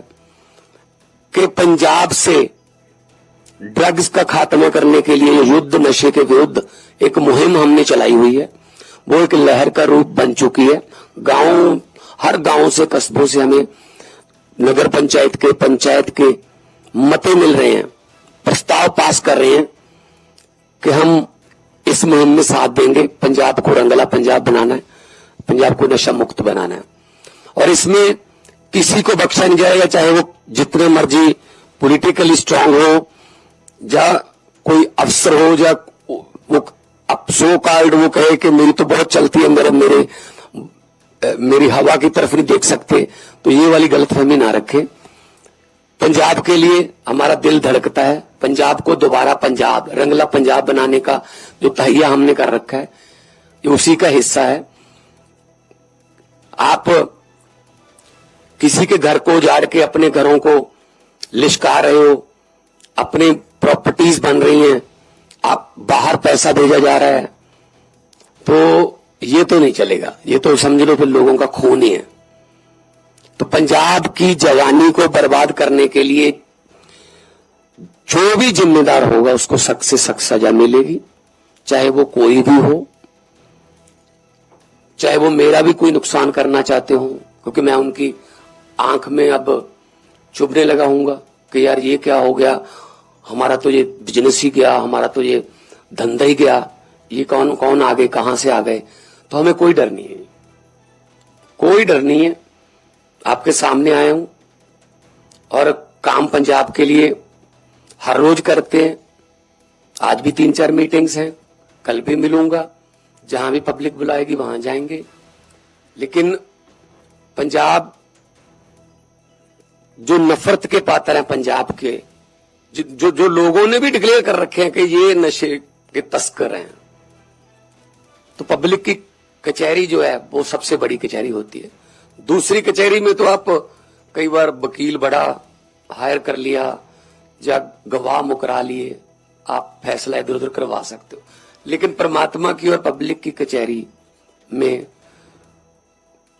कि पंजाब से ड्रग्स का खात्मा करने के लिए युद्ध, नशे के विरुद्ध एक मुहिम हमने चलाई हुई है। वो एक लहर का रूप बन चुकी है। गाँव, हर गाँव से कस्बों से हमें नगर पंचायत के पंचायत के मते मिल रहे हैं। प्रस्ताव पास कर रहे हैं कि हम इस मुहिम में साथ देंगे। पंजाब को रंगला, पंजाब बनाना है। पंजाब को नशा मुक्त बनाना है। और इसमें किसी को बख्शा नहीं जाएगा, चाहे वो जितने मर्ज़ी पॉलिटिकली स्ट्रांग हो, या कोई अफसर हो, या वो सो कार्ड वो कहे कि मेरी तो बहुत चलती है मेरे मेरे, मेरी हवा की तरफ़ नहीं देख सकते तो ये वाली गलतफहमी ना रखें। पंजाब के लिए हमारा दिल धड़कता है। पंजाब को दोबारा पंजाब, रंगला पंजाब बनाने का जो तहिया हमने कर रखा है, ये उसी का हिस्सा है। आप किसी के घर को उजाड़ के अपने घरों को लिशका रहे हो, अपनी प्रॉपर्टीज़ बन रही हैं, आप बाहर पैसा भेजा जा रहा है तो ये तो नहीं चलेगा। ये तो समझ लो फिर लोगों का खून ही है। तो पंजाब की जवानी को बर्बाद करने के लिए जो भी जिम्मेदार होगा उसको सख्त से सख्त सजा मिलेगी। चाहे वो कोई भी हो, चाहे वो मेरा भी कोई नुकसान करना चाहते हो, क्योंकि मैं उनकी आँख में अब चुभने लगा हूँगा कि यार ये क्या हो गया? हमारा तो ये बिज़नेस ही गया, हमारा तो ये धंधा ही गया। ये कौन कौन आ गए कहाँ से आ गए? तो हमें कोई डर नहीं है। कोई डर नहीं है। आपके सामने आया हूँ और काम पंजाब के लिए हर रोज करते हैं। आज भी तीन चार मीटिंग्स हैं। कल भी मिलूँगा। जहाँ भी पब्लिक बुलाएगी वहाँ जाएँगे। लेकिन पंजाब जो नफरत के पात्र हैं पंजाब के जो जो, लोगों ने भी डिक्लेयर कर रखे हैं कि ये नशे के तस्कर हैं। तो पब्लिक की कचहरी जो है वो सबसे बड़ी कचहरी होती है। दूसरी कचहरी में तो आप कई बार वकील बड़ा हायर कर लिया या गवाह मुकरा लिए आप फैसला इधर उधर करवा सकते हो लेकिन परमात्मा की और पब्लिक की कचहरी में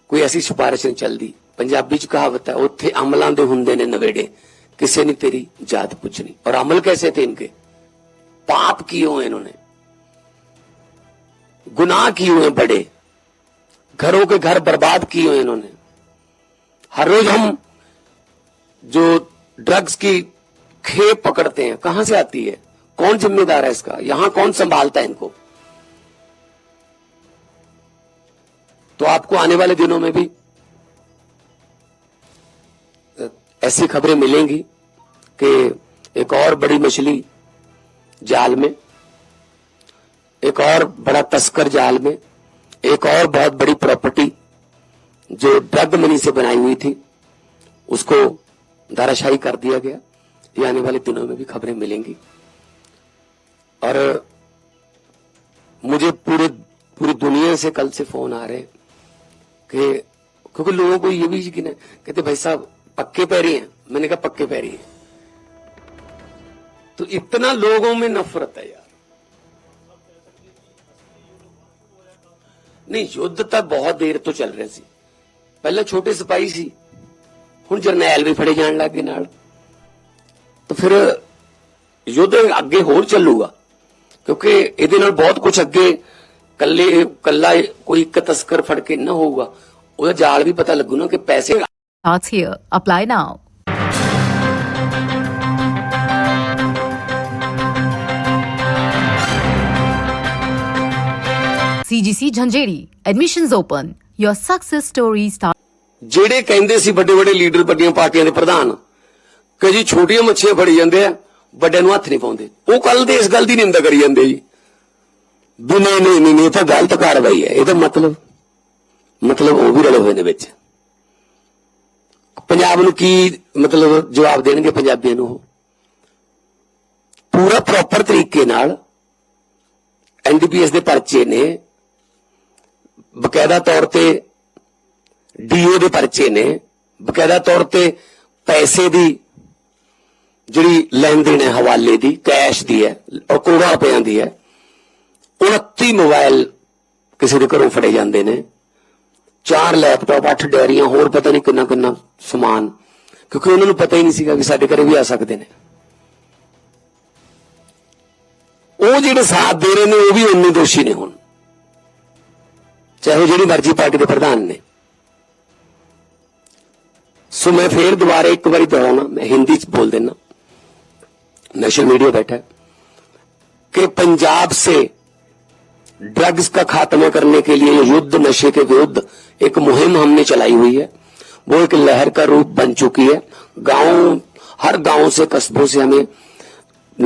ਕੋਈ ਐਸੀ ਸਿਫਾਰਿਸ਼ ਨਹੀਂ ਚੱਲਦੀ ਪੰਜਾਬੀ ਚ ਕਹਾਵਤ ਹੈ ਉੱਥੇ ਅਮਲਾਂ ਦੇ ਹੁੰਦੇ ਨੇ ਨਵੇੜੇ ਕਿਸੇ ਨੇ ਤੇਰੀ ਜਾਤ ਪੁੱਛਣੀ ਔਰ ਅਮਲ कैसे थे इनके पाप किए हुए इन्होंने गुनाह किए हुए बड़े घरों के घर बर्बाद किए हुए इन्होंने हर रोज हम जो ड्रग्स की खेप पकड़ते हैं। कहाँ से आती है? कौन जिम्मेदार है इसका? यहाँ कौन संभालता है इनको? तो आपको आने वाले दिनों में भी ऐसी खबरें मिलेंगी कि एक और बड़ी मछली जाल में, एक और बड़ा तस्कर जाल में, एक और बहुत बड़ी प्रॉपर्टी जो ड्रग मनी से बनाई हुई थी, उसको धाराशाही कर दिया गया। ये आने वाले दिनों में भी खबरें मिलेंगी। और मुझे पूरे, पूरी दुनिया से कल से फ़ोन आ रहे कि, क्योंकि लोगों को ये भी यकीन है, कहते भाई साहब, पक्के पैरी हैं। मैंने कहा, पक्के पैरी हैं। तो इतना लोगों में नफरत है यार। नहीं, युद्ध तक बहुत देर तो चल रहे थे। पहले छोटे सिपाही सी हूँ जरनैल भी फड़े जान लग गए ਤਾਂ ਫਿਰ ਯੁੱਧ ਅੱਗੇ ਹੋਰ ਚੱਲੂਗਾ ਕਿਉਂਕਿ ਇਹਦੇ ਨਾਲ ਬਹੁਤ ਕੁਝ ਅੱਗੇ ਕੱਲੇ ਕੱਲਾ ਕੋਈ ਇੱਕ ਤਸਕਰ ਫੜ ਕੇ ਨਾ ਹੋਊਗਾ ਉਹਦਾ ਜਾਲ ਵੀ ਪਤਾ ਲੱਗੂ ਨਾ ਕਿ ਪੈਸੇ Starts here. Apply now. CGC Jhanjeri. Admissions open. Your success story starts. ਜਿਹੜੇ ਕਹਿੰਦੇ ਸੀ ਵੱਡੇ ਵੱਡੇ ਲੀਡਰ ਵੱਡੀਆਂ ਪਾਰਟੀਆਂ ਦੇ ਪ੍ਰਧਾਨ ਕਿ ਜੀ ਛੋਟੀਆਂ ਮੱਛੀਆਂ ਫੜੀ ਜਾਂਦੇ ਆ, ਵੱਡਿਆਂ ਨੂੰ ਹੱਥ ਨਹੀਂ ਪਾਉਂਦੇ। ਉਹ ਕੱਲ ਦੇ ਇਸ ਗੱਲ ਦੀ ਨਿੰਦਾ ਕਰੀ ਜਾਂਦੇ ਜੀ। ਵੀ ਨਹੀਂ ਨਹੀਂ ਨਹੀਂ ਇਹ ਤਾਂ ਗਲਤ ਕਾਰਵਾਈ ਹੈ। ਇਹਦਾ ਮਤਲਬ ਮਤਲਬ ਉਹ ਵੀ ਰਲੇ ਹੋਏ ਨੇ ਵਿੱਚ। ਪੰਜਾਬ ਨੂੰ ਕੀ ਮਤਲਬ ਜਵਾਬ ਦੇਣਗੇ ਪੰਜਾਬੀਆਂ ਨੂੰ ਉਹ? ਪੂਰਾ ਪ੍ਰੋਪਰ ਤਰੀਕੇ ਨਾਲ ਐਨਡੀਪੀਐਸ ਦੇ ਪਰਚੇ ਨੇ। ਬਕਾਇਦਾ ਤੌਰ ਤੇ ਡੀਓ ਦੇ ਪਰਚੇ ਨੇ। ਬਕਾਇਦਾ ਤੌਰ ਤੇ ਪੈਸੇ ਦੀ ਜਿਹੜੀ ਲੈਣ ਦੇਣ ਹੈ ਹਵਾਲੇ ਦੀ, ਕੈਸ਼ ਦੀ ਹੈ ਔਰ ਕਰੋੜਾਂ ਰੁਪਈਆਂ ਦੀ ਹੈ 29 ਮੋਬਾਈਲ ਕਿਸੇ ਦੇ ਘਰੋਂ ਫੜੇ ਜਾਂਦੇ ਨੇ। ਚਾਰ ਲੈਪਟਾਪ, ਅੱਠ ਡੈਰੀਆਂ ਹੋਰ ਪਤਾ ਨਹੀਂ ਕਿੰਨਾ ਕਿੰਨਾ ਸਮਾਨ, ਕਿਉਂਕਿ ਉਹਨਾਂ ਨੂੰ ਪਤਾ ਹੀ ਨਹੀਂ ਸੀਗਾ ਕਿ ਸਾਡੇ ਘਰੇ ਵੀ ਆ ਸਕਦੇ ਨੇ। ਉਹ ਜਿਹੜੇ ਸਾਥ ਦੇ ਰਹੇ ਨੇ, ਉਹ ਵੀ ਉਨੇ ਦੋਸ਼ੀ ਨੇ ਹੁਣ। ਚਾਹੇ ਉਹ ਜਿਹੜੀ ਮਰਜ਼ੀ ਪਾਰਟੀ ਦੇ ਪ੍ਰਧਾਨ ਨੇ। ਸੋ ਮੈਂ ਫੇਰ ਦੁਬਾਰਾ ਇੱਕ ਵਾਰੀ ਦੁਹਰਾਉਣਾ, ਮੈਂ ਹਿੰਦੀ ਚ ਬੋਲ ਦੇਣਾ नेशनल मीडिया बैठा है कि पंजाब से ड्रग्स का खात्मा करने के लिए युद्ध, नशे के विरुद्ध एक मुहिम हमने चलाई हुई है। वो एक लहर का रूप बन चुकी है। गाँव, हर गाँव से कस्बों से हमें